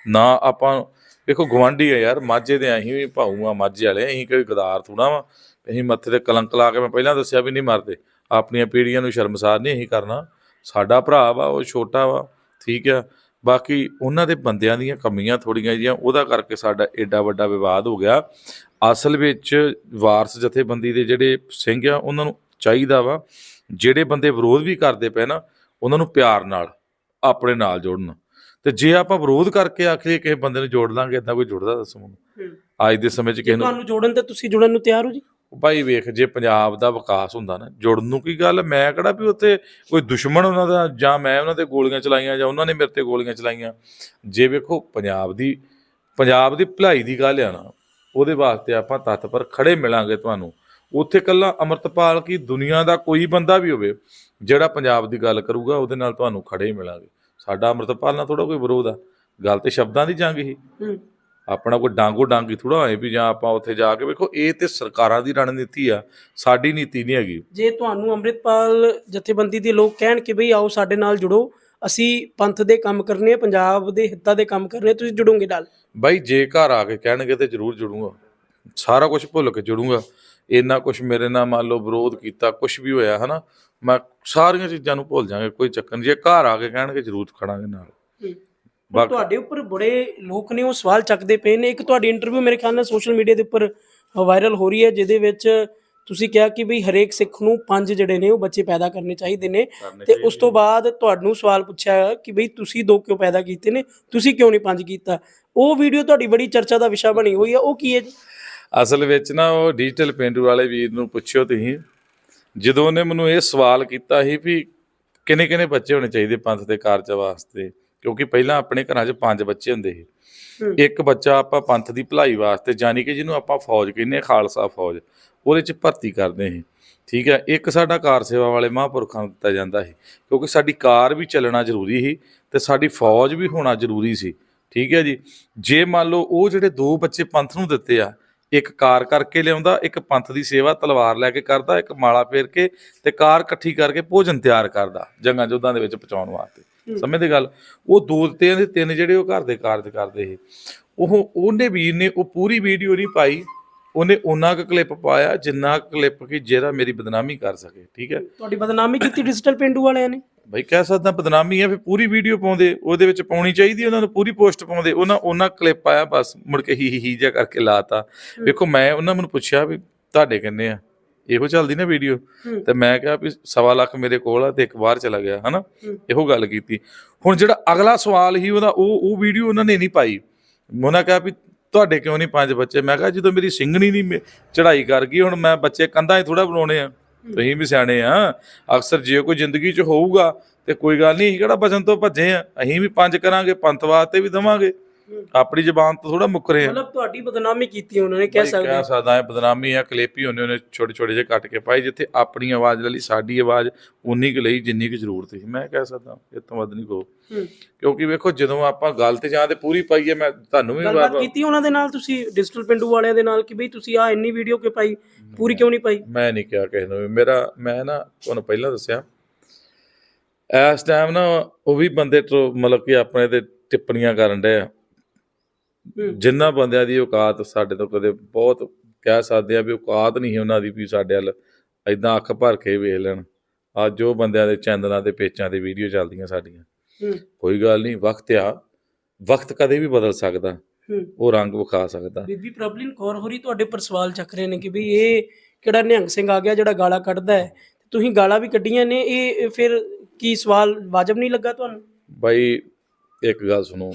ਨਾ ਆਪਾਂ ਵੇਖੋ ਗਵਾਂਢੀ ਆ ਯਾਰ ਮਾਝੇ ਦੇ ਅਸੀਂ ਵੀ ਭਾਊ ਆ ਮਾਝੇ ਵਾਲੇ ਅਸੀਂ ਕੋਈ ਗਦਾਰ ਥੋੜਾ ਵਾ। ਅਸੀਂ ਮੱਥੇ ਤੇ ਕਲੰਕ ਲਾ ਕੇ ਮੈਂ ਪਹਿਲਾਂ ਦੱਸਿਆ ਵੀ ਨਹੀਂ ਮਰਦੇ। ਆਪਣੀਆਂ ਪੀੜ੍ਹੀਆਂ ਨੂੰ ਸ਼ਰਮਸਾਰ ਨਹੀਂ ਅਸੀਂ ਕਰਨਾ। ਸਾਡਾ ਭਰਾ ਵਾ ਉਹ ਛੋਟਾ ਵਾ ਠੀਕ ਆ। ਬਾਕੀ ਉਹਨਾਂ ਦੇ ਬੰਦਿਆਂ ਦੀਆਂ ਕਮੀਆਂ ਥੋੜੀਆਂ ਜਿਹੀਆਂ ਉਹਦਾ ਕਰਕੇ ਸਾਡਾ ਏਡਾ ਵੱਡਾ ਵਿਵਾਦ ਹੋ ਗਿਆ। ਅਸਲ ਵਿੱਚ ਵਾਰਸ ਜਥੇਬੰਦੀ ਦੇ ਜਿਹੜੇ ਸਿੰਘ ਆ ਉਹਨਾਂ ਨੂੰ ਚਾਹੀਦਾ ਵਾ ਜਿਹੜੇ ਬੰਦੇ ਵਿਰੋਧ ਵੀ ਕਰਦੇ ਪਏ ਨਾ ਉਹਨਾਂ ਨੂੰ ਪਿਆਰ ਨਾਲ ਆਪਣੇ ਨਾਲ ਜੋੜਨ। ਤੇ ਜੇ ਆਪਾਂ ਵਿਰੋਧ ਕਰਕੇ ਆਖੀਏ ਕਿਸੇ ਬੰਦੇ ਨੂੰ ਜੋੜ ਲਾਂਗੇ ਇਦਾਂ ਕੋਈ ਜੁੜਦਾ ਦੱਸੋ ਮੈਨੂੰ। ਅੱਜ ਦੇ ਸਮੇਂ 'ਚ ਕਿਸੇ ਨੂੰ ਤੁਹਾਨੂੰ ਜੋੜਨ ਤੇ ਤੁਸੀਂ ਜੁੜਨ ਨੂੰ ਤਿਆਰ ਹੋ ਜੀ? ਭਾਈ ਵੇਖ, ਜੇ ਪੰਜਾਬ ਦਾ ਵਿਕਾਸ ਹੁੰਦਾ ਨਾ, ਜੁੜਨ ਨੂੰ ਕੀ ਗੱਲ? ਮੈਂ ਕਿਹੜਾ ਵੀ ਉੱਥੇ ਕੋਈ ਦੁਸ਼ਮਣ ਉਹਨਾਂ ਦਾ, ਜਾਂ ਮੈਂ ਉਹਨਾਂ ਤੇ ਗੋਲੀਆਂ ਚਲਾਈਆਂ, ਜਾਂ ਉਹਨਾਂ ਨੇ ਮੇਰੇ ਤੇ ਗੋਲੀਆਂ ਚਲਾਈਆਂ। ਜੇ ਵੇਖੋ, ਪੰਜਾਬ ਦੀ ਪੰਜਾਬ ਦੀ ਭਲਾਈ ਦੀ ਗੱਲ ਆ ਨਾ, ਉਹਦੇ ਵਾਸਤੇ ਆਪਾਂ ਤੱਤ ਪਰ ਖੜੇ ਮਿਲਾਂਗੇ ਤੁਹਾਨੂੰ। ਉੱਥੇ ਕੱਲਾ ਅਮਰਤਪਾਲ ਕੀ ਦੁਨੀਆ ਦਾ ਕੋਈ ਬੰਦਾ ਵੀ ਹੋਵੇ, ਜਿਹੜਾ ਪੰਜਾਬ ਦੀ ਗੱਲ ਕਰੂਗਾ, ਉਹਦੇ ਨਾਲ ਤੁਹਾਨੂੰ ਖੜੇ ਮਿਲਾਂਗੇ। ਸਾਡਾ ਅਮਰਤਪਾਲ ਨਾਲ ਥੋੜਾ ਕੋਈ ਵਿਰੋਧ ਆ। ਗੱਲ ਤੇ ਸ਼ਬਦਾਂ ਦੀ ਜੰਗ ਹੀ। ਆਪਣਾ ਕੋਈ ਡਾਂਗੋ ਡਾਂਗੀ ਥੋੜਾ ਹੋਏ ਵੀ ਜਾਂ ਆਪਾਂ ਉੱਥੇ ਜਾ ਕੇ ਵੇਖੋ ਇਹ ਤੇ ਸਰਕਾਰਾਂ ਦੀ ਰਣਨੀਤੀ ਆ ਸਾਡੀ ਨੀਤੀ ਨਹੀਂ ਹੈਗੀ। ਜੇ ਤੁਹਾਨੂੰ ਅੰਮ੍ਰਿਤਪਾਲ ਜਥੇਬੰਦੀ ਦੇ ਲੋਕ ਕਹਿਣ ਕਿ ਬਈ ਆਓ ਸਾਡੇ ਨਾਲ ਜੁੜੋ ਅਸੀਂ ਪੰਥ ਦੇ ਕੰਮ ਕਰਨੇ ਆ ਪੰਜਾਬ ਦੇ ਹਿੱਤਾਂ ਦੇ ਕੰਮ ਕਰਨੇ ਤੁਸੀਂ ਜੁੜੋਗੇ ਨਾਲ? ਬਾਈ ਜੇ ਘਰ ਆ ਕੇ ਕਹਿਣਗੇ ਤੇ ਜ਼ਰੂਰ ਜੁੜੂਗਾ। ਸਾਰਾ ਕੁਝ ਭੁੱਲ ਕੇ ਜੁੜੂੰਗਾ। ਇੰਨਾ ਕੁਝ ਮੇਰੇ ਨਾਲ ਮੰਨ ਲਓ ਵਿਰੋਧ ਕੀਤਾ ਕੁਝ ਵੀ ਹੋਇਆ ਹਨਾ? ਮੈਂ ਸਾਰੀਆਂ ਚੀਜ਼ਾਂ ਨੂੰ ਭੁੱਲ ਜਾਵਾਂਗੇ ਕੋਈ ਚੱਕਰ ਨਹੀਂ। ਜੇ ਘਰ ਆ ਕੇ ਕਹਿਣਗੇ ਜ਼ਰੂਰ ਖੜਾਂਗੇ ਨਾਲ। ਤੁਹਾਡੇ ਉੱਪਰ ਬੜੇ ਲੋਕ ਨੇ ਉਹ ਸਵਾਲ ਚੱਕਦੇ ਪਏ ਨੇ। ਇੱਕ ਤੁਹਾਡੀ ਇੰਟਰਵਿਊ ਮੇਰੇ ਖਿਆਲ ਨਾਲ ਸੋਸ਼ਲ ਮੀਡੀਆ ਦੇ ਉੱਪਰ ਵਾਇਰਲ ਹੋ ਰਹੀ ਹੈ ਜਿਹਦੇ ਵਿੱਚ ਤੁਸੀਂ ਕਿਹਾ ਕਿ ਵੀ ਹਰੇਕ ਸਿੱਖ ਨੂੰ ਪੰਜ ਜਿਹੜੇ ਨੇ ਉਹ ਬੱਚੇ ਪੈਦਾ ਕਰਨੇ ਚਾਹੀਦੇ ਨੇ। ਤੇ ਉਸ ਤੋਂ ਬਾਅਦ ਤੁਹਾਨੂੰ ਸਵਾਲ ਪੁੱਛਿਆ ਕਿ ਬਈ ਤੁਸੀਂ ਦੋ ਕਿਉਂ ਪੈਦਾ ਕੀਤੇ ਨੇ ਤੁਸੀਂ ਕਿਉਂ ਨਹੀਂ ਪੰਜ ਕੀਤਾ? ਉਹ ਵੀਡੀਓ ਤੁਹਾਡੀ ਬੜੀ ਚਰਚਾ ਦਾ ਵਿਸ਼ਾ ਬਣੀ ਹੋਈ ਹੈ। ਉਹ ਕੀ ਹੈ ਜੀ? ਅਸਲ ਵਿੱਚ ਨਾ ਉਹ ਡਿਜੀਟਲ ਪੇਂਡੂ ਵਾਲੇ ਵੀਰ ਨੂੰ ਪੁੱਛਿਓ ਤੁਸੀਂ। ਜਦੋਂ ਉਹਨੇ ਮੈਨੂੰ ਇਹ ਸਵਾਲ ਕੀਤਾ ਸੀ ਵੀ ਕਿੰਨੇ ਕਿੰਨੇ ਬੱਚੇ ਹੋਣੇ ਚਾਹੀਦੇ ਪੰਥ ਦੇ ਕਾਰਜ ਵਾਸਤੇ ਕਿਉਂਕਿ ਪਹਿਲਾਂ ਆਪਣੇ ਘਰਾਂ 'ਚ ਪੰਜ ਬੱਚੇ ਹੁੰਦੇ ਸੀ। ਇੱਕ ਬੱਚਾ ਆਪਾਂ ਪੰਥ ਦੀ ਭਲਾਈ ਵਾਸਤੇ ਜਾਨੀ ਕਿ ਜਿਹਨੂੰ ਆਪਾਂ ਫੌਜ ਕਹਿੰਦੇ ਖਾਲਸਾ ਫੌਜ ਉਹਦੇ 'ਚ ਭਰਤੀ ਕਰਦੇ ਸੀ। ਠੀਕ ਹੈ ਇੱਕ ਸਾਡਾ ਕਾਰ ਸੇਵਾ ਵਾਲੇ ਮਹਾਂਪੁਰਖਾਂ ਨੂੰ ਦਿੱਤਾ ਜਾਂਦਾ ਸੀ ਕਿਉਂਕਿ ਸਾਡੀ ਕਾਰ ਵੀ ਚੱਲਣਾ ਜ਼ਰੂਰੀ ਸੀ ਤੇ ਸਾਡੀ ਫੌਜ ਵੀ ਹੋਣਾ ਜ਼ਰੂਰੀ ਸੀ। ਠੀਕ ਹੈ ਜੀ ਜੇ ਮੰਨ ਲਓ ਉਹ ਜਿਹੜੇ ਦੋ ਬੱਚੇ ਪੰਥ ਨੂੰ ਦਿੱਤੇ ਆ ਇੱਕ ਕਾਰ ਕਰਕੇ ਲਿਆਉਂਦਾ ਇੱਕ ਪੰਥ ਦੀ ਸੇਵਾ ਤਲਵਾਰ ਲੈ ਕੇ ਕਰਦਾ ਇੱਕ ਮਾਲਾ ਫੇਰ ਕੇ ਤੇ ਕਾਰ ਇਕੱਠੀ ਕਰਕੇ ਭੋਜਨ ਤਿਆਰ ਕਰਦਾ ਜੰਗਾਂ ਜੋਧਾਂ ਦੇ ਵਿੱਚ ਪਹੁੰਚਾਉਣ ਵਾਸਤੇ। ਸਮਝਦੇ ਗੱਲ। ਉਹ ਦੋ ਤੇ ਦੇ ਤਿੰਨ ਜਿਹੜੇ ਉਹ ਘਰ ਦੇ ਕਾਰਜ ਕਰਦੇ ਸੀ। ਉਹ ਉਹਨੇ ਵੀਰ ਨੇ ਉਹ ਪੂਰੀ ਵੀਡੀਓ ਨਹੀਂ ਪਾਈ। ਉਹਨੇ ਉਹਨਾਂ ਕੁ ਕਲਿੱਪ ਪਾਇਆ ਜਿੰਨਾ ਕਲਿੱਪ ਕਿ ਜਿਹੜਾ ਮੇਰੀ ਬਦਨਾਮੀ ਕਰ ਸਕੇ ਠੀਕ ਹੈ? ਤੁਹਾਡੀ ਬਦਨਾਮੀ ਕੀਤੀ ਡਿਜੀਟਲ ਪਿੰਡੂ ਵਾਲਿਆਂ ਨੇ? ਬਈ ਕਹਿ ਸਕਦਾ ਬਦਨਾਮੀ ਹੈ ਫਿਰ ਪੂਰੀ ਵੀਡੀਓ ਪਾਉਂਦੇ ਉਹਦੇ ਵਿੱਚ ਪਾਉਣੀ ਚਾਹੀਦੀ ਉਹਨਾਂ ਨੂੰ ਪੂਰੀ ਪੋਸਟ ਪਾਉਂਦੇ। ਉਹਨਾਂ ਉਹਨਾਂ ਕਲਿੱਪ ਆਇਆ ਬਸ ਮੁੜ ਕੇ ਹੀ ਹੀ ਜਿਹਾ ਕਰਕੇ ਲਾਤਾ। ਵੇਖੋ ਮੈਂ ਉਹਨਾਂ ਮੈਨੂੰ ਪੁੱਛਿਆ ਵੀ ਤੁਹਾਡੇ ਕਿੰਨੇ ਆ? ਇਹੋ ਚੱਲਦੀ ਨਾ ਵੀਡੀਓ ਹੂੰ। ਤੇ ਮੈਂ ਕਿਹਾ ਵੀ ਸਵਾ ਲੱਖ ਮੇਰੇ ਕੋਲ ਆ ਤੇ ਇੱਕ ਬਾਹਰ ਚਲਾ ਗਿਆ ਹਨਾ? ਹੂੰ। ਇਹੋ ਗੱਲ ਕੀਤੀ। ਹੁਣ ਜਿਹੜਾ ਅਗਲਾ ਸਵਾਲ ਹੀ ਉਹਦਾ ਉਹ ਉਹ ਵੀਡੀਓ ਉਹਨਾਂ ਨੇ ਨਹੀਂ ਪਾਈ। ਉਹਨਾਂ ਕਿਹਾ ਵੀ ਤੁਹਾਡੇ ਕਿਉਂ ਨਹੀਂ ਪੰਜ ਬੱਚੇ? ਮੈਂ ਕਿਹਾ ਜਦੋਂ ਮੇਰੀ ਸਿੰਘਣੀ ਨਹੀਂ ਚੜ੍ਹਾਈ ਕਰ ਗਈ ਹੁਣ ਮੈਂ ਬੱਚੇ ਕੰਧਾਂ 'ਚ ਥੋੜਾ ਬਣਾਉਣੇ ਆ। ਤੁਸੀਂ ਵੀ ਸਿਆਣੇ ਆ। ਅਕਸਰ ਜੇ ਕੋਈ ਜ਼ਿੰਦਗੀ 'ਚ ਹੋਊਗਾ ਤੇ ਕੋਈ ਗੱਲ ਨਹੀਂ ਕਿਹੜਾ ਬਚਨ ਤੋਂ ਭੱਜੇ ਆ? ਅਸੀਂ ਵੀ ਪੰਜ ਕਰਾਂਗੇ ਪੰਥ ਵਾਸਤੇ ਵੀ ਦਵਾਂਗੇ। ਆਪਣੀ ਜ਼ਬਾਨ ਤੋਂ ਥੋੜਾ ਮੁੱਕਰੇ ਆ ਮਤਲਬ ਤੁਹਾਡੀ ਬਦਨਾਮੀ ਕੀਤੀ ਉਹਨਾਂ ਨੇ ਕਹਿ ਸਕਦੇ ਕਹਿ ਸਕਦਾ ਹੈ ਬਦਨਾਮੀ ਆ ਕਲੇਪੀ ਹੁੰਦੇ ਉਹਨੇ ਛੋਟੇ ਛੋਟੇ ਜਿਹੇ ਕੱਟ ਕੇ ਪਾਈ ਜਿੱਥੇ ਆਪਣੀ ਆਵਾਜ਼ ਲਈ ਸਾਡੀ ਆਵਾਜ਼ ਉਨੀ ਕੁ ਲਈ ਜਿੰਨੀ ਕੁ ਜ਼ਰੂਰਤ ਸੀ ਮੈਂ ਕਹਿ ਸਕਦਾ ਇਹ ਤੋਂ ਵੱਧ ਨਹੀਂ ਹੂੰ। ਕਿਉਂਕਿ ਵੇਖੋ ਜਦੋਂ ਆਪਾਂ ਗੱਲ ਤੇ ਜਾਂ ਤੇ ਪੂਰੀ ਪਾਈਏ ਮੈਂ ਤੁਹਾਨੂੰ ਵੀ ਗੱਲਬਾਤ ਕੀਤੀ ਉਹਨਾਂ ਦੇ ਨਾਲ ਤੁਸੀਂ ਡਿਜੀਟਲ ਪਿੰਡੂ ਵਾਲਿਆਂ ਦੇ ਨਾਲ ਕਿ ਬਈ ਤੁਸੀਂ ਆ ਇੰਨੀ ਵੀਡੀਓ ਕਿਉਂ ਪਾਈ ਪੂਰੀ ਕਿਉਂ ਨਹੀਂ ਪਾਈ ਮੈਂ ਨਹੀਂ ਕਿਹਾ ਕਿਸੇ ਨੂੰ ਵੀ। ਮੇਰਾ ਮੈਂ ਨਾ ਤੁਹਾਨੂੰ ਪਹਿਲਾਂ ਦੱਸਿਆ ਇਸ ਟਾਈਮ ਨਾ ਉਹ ਵੀ ਬੰਦੇ ਟਰੋ- ਮਤਲਬ ਕਿ ਆਪਣੇ ਤੇ ਟਿੱਪਣੀਆਂ ਕਰਨ ਡਏ ਆ। ਜਿੰਨਾ ਬੰਦਿਆਂ ਦੀ ਔਕਾਤ ਸਾਡੇ ਤੋਂ ਕਦੇ ਬਹੁਤ ਕਹਿ ਸਕਦੇ ਆ ਵੀ ਔਕਾਤ ਨਹੀਂ ਸੀ ਉਹਨਾਂ ਦੀ ਵੀ ਸਾਡੇ ਵੱਲ ਐਦਾਂ ਅੱਖ ਭਰ ਕੇ ਵੇਖ ਲੈਣ। ਅੱਜ ਜੋ ਬੰਦਿਆਂ ਦੇ ਚੈਨਲਾਂ ਤੇ ਪੇਚਾਂ ਤੇ ਵੀਡੀਓ ਚੱਲਦੀਆਂ ਸਾਡੀਆਂ। ਹੂੰ। ਕੋਈ ਗੱਲ ਨਹੀਂ ਵਕਤ ਆ। ਵਕਤ ਕਦੇ ਵੀ ਬਦਲ ਸਕਦਾ। ਹੂੰ। ਉਹ ਰੰਗ ਵਿਖਾ ਸਕਦਾ। ਬੀਬੀ ਪ੍ਰਬਲਿਨ ਕੌਰ ਹੋਰੀ ਤੁਹਾਡੇ ਪਰ ਸਵਾਲ ਚੱਕ ਰਹੇ ਨੇ ਕਿ ਵੀ ਇਹ ਕਿਹੜਾ ਨਿਹੰਗ ਸਿੰਘ ਆ ਗਿਆ ਜਿਹੜਾ ਗਾਲਾਂ ਕੱਢਦਾ ਹੈ? ਤੁਸੀਂ ਗਾਲਾਂ ਵੀ ਕੱਢੀਆਂ ਨੇ ਇਹ ਇਹ ਫਿਰ ਕੀ ਸਵਾਲ ਵਾਜਬ ਨਹੀਂ ਲੱਗਾ ਤੁਹਾਨੂੰ? ਬਾਈ ਇੱਕ ਗੱਲ ਸੁਣੋ।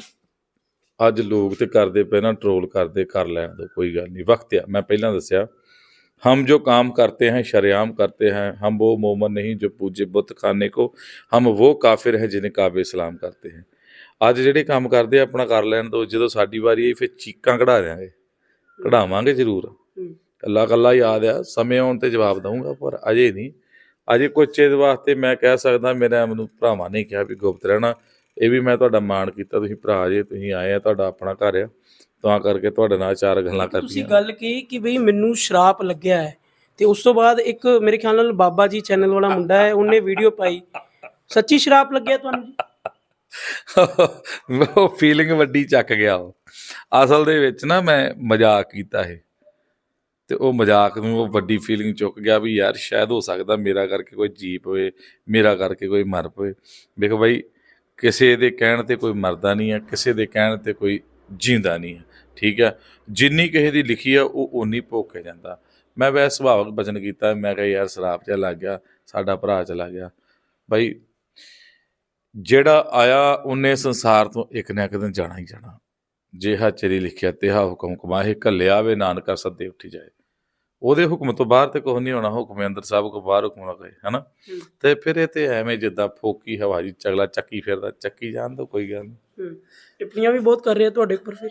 ਅੱਜ ਲੋਕ ਤੇ ਕਰਦੇ ਪਏ ਨਾ ਟਰੋਲ ਕਰਦੇ ਕਰ ਲੈਣ ਦੋ ਕੋਈ ਗੱਲ ਨਹੀਂ ਵਕਤ ਆ ਮੈਂ ਪਹਿਲਾਂ ਦੱਸਿਆ हम जो काम करते हैं शरेआम करते हैं हम वो मोमन नहीं जो पूजे बुत खाने को हम वो ਕਾਫਿਰ ਹੈ ਜਿਨੇ ਕਾਬੇ ਸਲਾਮ ਕਰਤੇ ਹੈ ਅੱਜ ਜਿਹੜੇ ਕੰਮ ਕਰਦੇ ਆ ਆਪਣਾ ਕਰ ਲੈਣ ਦੋ ਜਦੋਂ ਸਾਡੀ ਵਾਰੀ ਆਈ ਫਿਰ ਚੀਕਾਂ ਕਢਾ ਦਿਆਂਗੇ ਕਢਾਵਾਂਗੇ ਜ਼ਰੂਰ ਹੂੰ। ਅੱਲਾ ਕੱਲਾ ਯਾਦ ਆ ਸਮੇਂ ਆਉਣ ਤੇ ਜਵਾਬ ਦਊਂਗਾ ਪਰ ਅਜੇ ਨਹੀਂ ਅਜੇ ਕੁਝ ਚਿਰ ਵਾਸਤੇ ਮੈਂ ਕਹਿ ਸਕਦਾ ਮੇਰਾ ਮੈਨੂੰ ਭਰਾਵਾਂ ਨੇ ਕਿਹਾ ਵੀ ਗੁਪਤ ਰਹਿਣਾ ਇਹ ਵੀ ਮੈਂ ਤੁਹਾਡਾ ਮਾਣ ਕੀਤਾ ਤੁਸੀਂ ਭਰਾ ਜੇ ਤੁਸੀਂ ਆਏ ਆ ਤੁਹਾਡਾ ਆਪਣਾ ਘਰ ਆ। ਤਾਂ ਕਰਕੇ ਤੁਹਾਡੇ ਨਾਲ ਚਾਰ ਗੱਲਾਂ ਤੁਸੀਂ ਕਰਤੀਆਂ ਗੱਲ ਕਹੀ ਕਿ ਬਈ ਮੈਨੂੰ ਸ਼ਰਾਪ ਲੱਗਿਆ ਹੈ। ਤੇ ਉਸ ਤੋਂ ਬਾਅਦ ਇੱਕ ਮੇਰੇ ਖਿਆਲ ਨਾਲ ਬਾਬਾ ਜੀ ਚੈਨਲ ਵਾਲਾ ਮੁੰਡਾ ਹੈ ਉਹਨੇ ਵੀਡੀਓ ਪਾਈ। ਸੱਚੀ ਸ਼ਰਾਪ ਲੱਗਿਆ ਤੁਹਾਨੂੰ ਜੀ? ਉਹ ਫੀਲਿੰਗ ਵੱਡੀ ਚੱਕ ਗਿਆ ਉਹ। ਅਸਲ ਦੇ ਵਿੱਚ ਨਾ ਮੈਂ ਮਜ਼ਾਕ ਕੀਤਾ ਇਹ। ਤੇ ਉਹ ਮਜ਼ਾਕ ਨੂੰ ਉਹ ਵੱਡੀ ਫੀਲਿੰਗ ਚੁੱਕ ਗਿਆ ਵੀ ਯਾਰ ਸ਼ਾਇਦ ਹੋ ਸਕਦਾ ਮੇਰਾ ਕਰਕੇ ਕੋਈ ਜੀਪ ਹੋਏ ਮੇਰਾ ਕਰਕੇ ਕੋਈ ਮਰ ਪਵੇ ਵੇਖੋ ਬਾਈ ਕਿਸੇ ਦੇ ਕਹਿਣ ਤੇ ਕੋਈ ਮਰਦਾ ਨਹੀਂ ਹੈ ਕਿਸੇ ਦੇ ਕਹਿਣ ਤੇ ਕੋਈ ਜੀਂਦਾ ਨਹੀਂ ਹੈ ਠੀਕ ਹੈ ਜਿੰਨੀ ਕਿਸੇ ਦੀ ਲਿਖੀ ਆ, ਉਹ ਉਨੀ ਭੋਗ ਜਾਂਦਾ। ਮੈਂ ਵੈਸੇ ਸੁਭਾਵਕ ਬਚਨ ਕੀਤਾ, ਮੈਂ ਕਿਹਾ ਯਾਰ ਸਰਾਪ ਜਿਹਾ ਲੱਗ ਗਿਆ, ਸਾਡਾ ਭਰਾ ਚਲਾ ਗਿਆ। ਬਾਈ, ਜਿਹੜਾ ਆਇਆ, ਉਹਨੇ ਸੰਸਾਰ ਤੋਂ ਇੱਕ ਨਾ ਇੱਕ ਦਿਨ ਜਾਣਾ ਹੀ ਜਾਣਾ। ਜਿਹਾ ਚਰੀ ਲਿਖਿਆ ਤਿਹਾ ਹੁਕਮ ਕਮਾਹੇ ਕੱਲਿਆ ਵੇ ਨਾਨਕਾ ਸੱਦੇ ਉੱਠੀ ਜਾਏ। ਉਹਦੇ ਹੁਕਮ ਤੋਂ ਬਾਹਰ ਤੇ ਕੁਛ ਨਹੀਂ ਹੋਣਾ ਹੁਕਮ ਅੰਦਰ ਸਭ ਕੋ ਬਾਹਰ ਹੁਕਮ ਨਾ ਕਰੇ ਹਨਾ। ਤੇ ਫਿਰ ਇਹ ਤੇ ਐਵੇਂ ਜਿੱਦਾਂ ਫੋਕੀ ਹਵਾ ਜੀ ਚਗਲਾ ਚੱਕੀ ਫਿਰਦਾ ਚੱਕੀ ਜਾਣ ਦੋ ਕੋਈ ਗੱਲ ਨਹੀਂ। ਟਿੱਪਣੀਆਂ ਵੀ ਬਹੁਤ ਕਰ ਰਹੇ ਆ ਤੁਹਾਡੇ ਉੱਪਰ ਫਿਰ।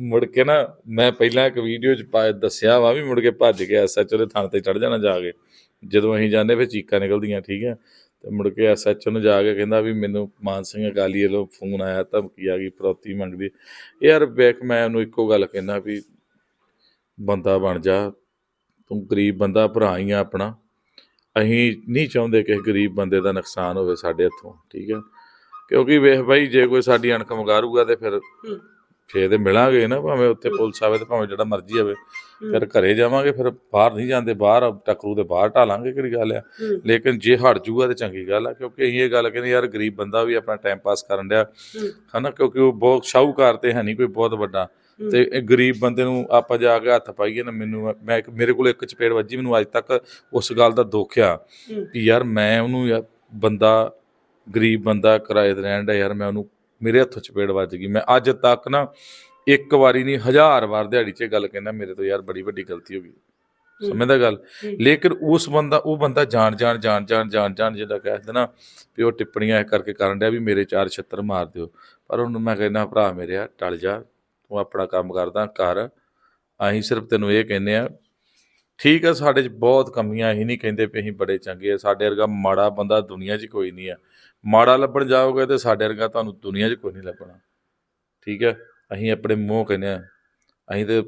ਮੁੜ ਕੇ ਨਾ ਮੈਂ ਪਹਿਲਾਂ ਇੱਕ ਵੀਡੀਓ ਚ ਦੱਸਿਆ ਵਾ ਵੀ ਮੁੜ ਕੇ ਭੱਜ ਕੇ ਐਸਐਚਓ ਦੇ ਥਾਂ ਤੇ ਚੜ ਜਾਣਾ ਜਾ ਕੇ। ਜਦੋਂ ਅਸੀਂ ਜਾਂਦੇ ਫਿਰ ਚੀਕਾਂ ਨਿਕਲਦੀਆਂ ਠੀਕ ਹੈ? ਤੇ ਮੁੜ ਕੇ ਐਸਐਚਓ ਨੂੰ ਜਾ ਕੇ ਕਹਿੰਦਾ ਵੀ ਮੈਨੂੰ ਮਾਨ ਸਿੰਘ ਅਕਾਲੀ ਵੱਲੋਂ ਫੋਨ ਆਇਆ ਧਮਕੀ ਆ ਗਈ ਪ੍ਰੋਤੀ ਮੰਗਦੀ। ਯਾਰ ਵੇਖ ਮੈਂ ਉਹਨੂੰ ਇੱਕੋ ਗੱਲ ਕਹਿੰਦਾ ਵੀ ਬੰਦਾ ਬਣ ਜਾ ਤੂੰ ਗਰੀਬ ਬੰਦਾ ਭਰਾ ਹੀ ਆ ਆਪਣਾ। ਅਸੀਂ ਨਹੀਂ ਚਾਹੁੰਦੇ ਕਿ ਗਰੀਬ ਬੰਦੇ ਦਾ ਨੁਕਸਾਨ ਹੋਵੇ ਸਾਡੇ ਹੱਥੋਂ ਠੀਕ ਹੈ? ਕਿਉਂਕਿ ਵੇਖ ਬਾਈ ਜੇ ਕੋਈ ਸਾਡੀ ਅਣਖ ਮਗਾਰੂਗਾ ਤੇ ਫਿਰ। ਫੇਰ ਤੇ ਮਿਲਾਂਗੇ ਨਾ ਭਾਵੇਂ ਉੱਥੇ ਪੁਲਿਸ ਆਵੇ ਤੇ ਭਾਵੇਂ ਜਿਹੜਾ ਮਰਜ਼ੀ ਆਵੇ। ਫਿਰ ਘਰੇ ਜਾਵਾਂਗੇ ਫਿਰ ਬਾਹਰ ਨਹੀਂ ਜਾਂਦੇ ਬਾਹਰ ਟੱਕਰੂ ਦੇ ਬਾਹਰ ਢਾਲਾਂਗੇ ਕਿਹੜੀ ਗੱਲ ਆ? ਲੇਕਿਨ ਜੇ ਹਟ ਜੂਗਾ ਤੇ ਚੰਗੀ ਗੱਲ ਆ ਕਿਉਂਕਿ ਅਸੀਂ ਇਹ ਗੱਲ ਕਹਿੰਦੇ ਯਾਰ ਗਰੀਬ ਬੰਦਾ ਵੀ ਆਪਣਾ ਟਾਈਮ ਪਾਸ ਕਰਨ ਡਿਆ। ਹਨਾ ਕਿਉਂਕਿ ਉਹ ਬਹੁਤ ਸ਼ਾਹੂਕਾਰ ਤੇ ਹੈ ਨਹੀਂ ਕੋਈ ਬਹੁਤ ਵੱਡਾ। ਤੇ ਇਹ ਗਰੀਬ ਬੰਦੇ ਨੂੰ ਆਪਾਂ ਜਾ ਕੇ ਹੱਥ ਪਾਈਏ ਨਾ ਮੈਨੂੰ ਮੈਂ ਮੇਰੇ ਕੋਲ ਇੱਕ ਚਪੇੜ ਵੱਜੀ ਮੈਨੂੰ ਅੱਜ ਤੱਕ ਉਸ ਗੱਲ ਦਾ ਦੁੱਖ ਆ ਕਿ ਯਾਰ ਮੈਂ ਉਹਨੂੰ ਯਾਰ ਬੰਦਾ ਗਰੀਬ ਬੰਦਾ ਕਿਰਾਏ ਤੇ ਰਹਿਣ ਦਾ ਯਾਰ ਮੈਂ ਉਹਨੂੰ ਮੇਰੇ ਹੱਥੋਂ ਚਪੇੜ ਵੱਜ ਗਈ। ਮੈਂ ਅੱਜ ਤੱਕ ਨਾ ਇੱਕ ਵਾਰੀ ਨਹੀਂ ਹਜ਼ਾਰ ਵਾਰ ਦਿਹਾੜੀ 'ਚ ਗੱਲ ਕਹਿੰਦਾ ਮੇਰੇ ਤੋਂ ਯਾਰ ਬੜੀ ਵੱਡੀ ਗਲਤੀ ਹੋ ਗਈ। ਸਮਝਦਾ ਗੱਲ। ਲੇਕਿਨ ਉਸ ਬੰਦਾ ਉਹ ਬੰਦਾ ਜਾਣ ਜਾਣ ਜਾਣ ਜਾਣ ਜਾਣ ਜਾਣ ਜਿਹੜਾ ਕਹਿੰਦਾ ਨਾ ਵੀ ਉਹ ਟਿੱਪਣੀਆਂ ਇਹ ਕਰਕੇ ਕਰਨ ਡਿਆ ਵੀ ਮੇਰੇ ਚਾਰ ਛੱਤਰ ਮਾਰ ਦਿਓ। ਪਰ ਉਹਨੂੰ ਮੈਂ ਕਹਿੰਦਾ ਭਰਾ ਮੇਰਿਆ ਟਲ ਜਾ। ਤੂੰ ਆਪਣਾ ਕੰਮ ਕਰਦਾ ਕਰ ਅਸੀਂ ਸਿਰਫ ਤੈਨੂੰ ਇਹ ਕਹਿੰਦੇ ਆ ਠੀਕ ਆ ਸਾਡੇ 'ਚ ਬਹੁਤ ਕਮੀਆਂ ਅਸੀਂ ਨਹੀਂ ਕਹਿੰਦੇ ਵੀ ਅਸੀਂ ਬੜੇ ਚੰਗੇ ਆ ਸਾਡੇ ਵਰਗਾ ਮਾੜਾ ਬੰਦਾ ਦੁਨੀਆ 'ਚ ਕੋਈ ਨਹੀਂ ਆ। ਮਾੜਾ ਲੱਭਣ ਜਾਓਗੇ ਤੇ ਸਾਡੇ ਵਰਗਾ ਤੁਹਾਨੂੰ ਦੁਨੀਆ 'ਚ ਕੋਈ ਨਹੀਂ ਲੱਭਣਾ। ਠੀਕ ਹੈ ਅਸੀਂ ਆਪਣੇ ਮੂੰਹ ਕਹਿੰਦੇ ਆ ਅਸੀਂ ਤੇ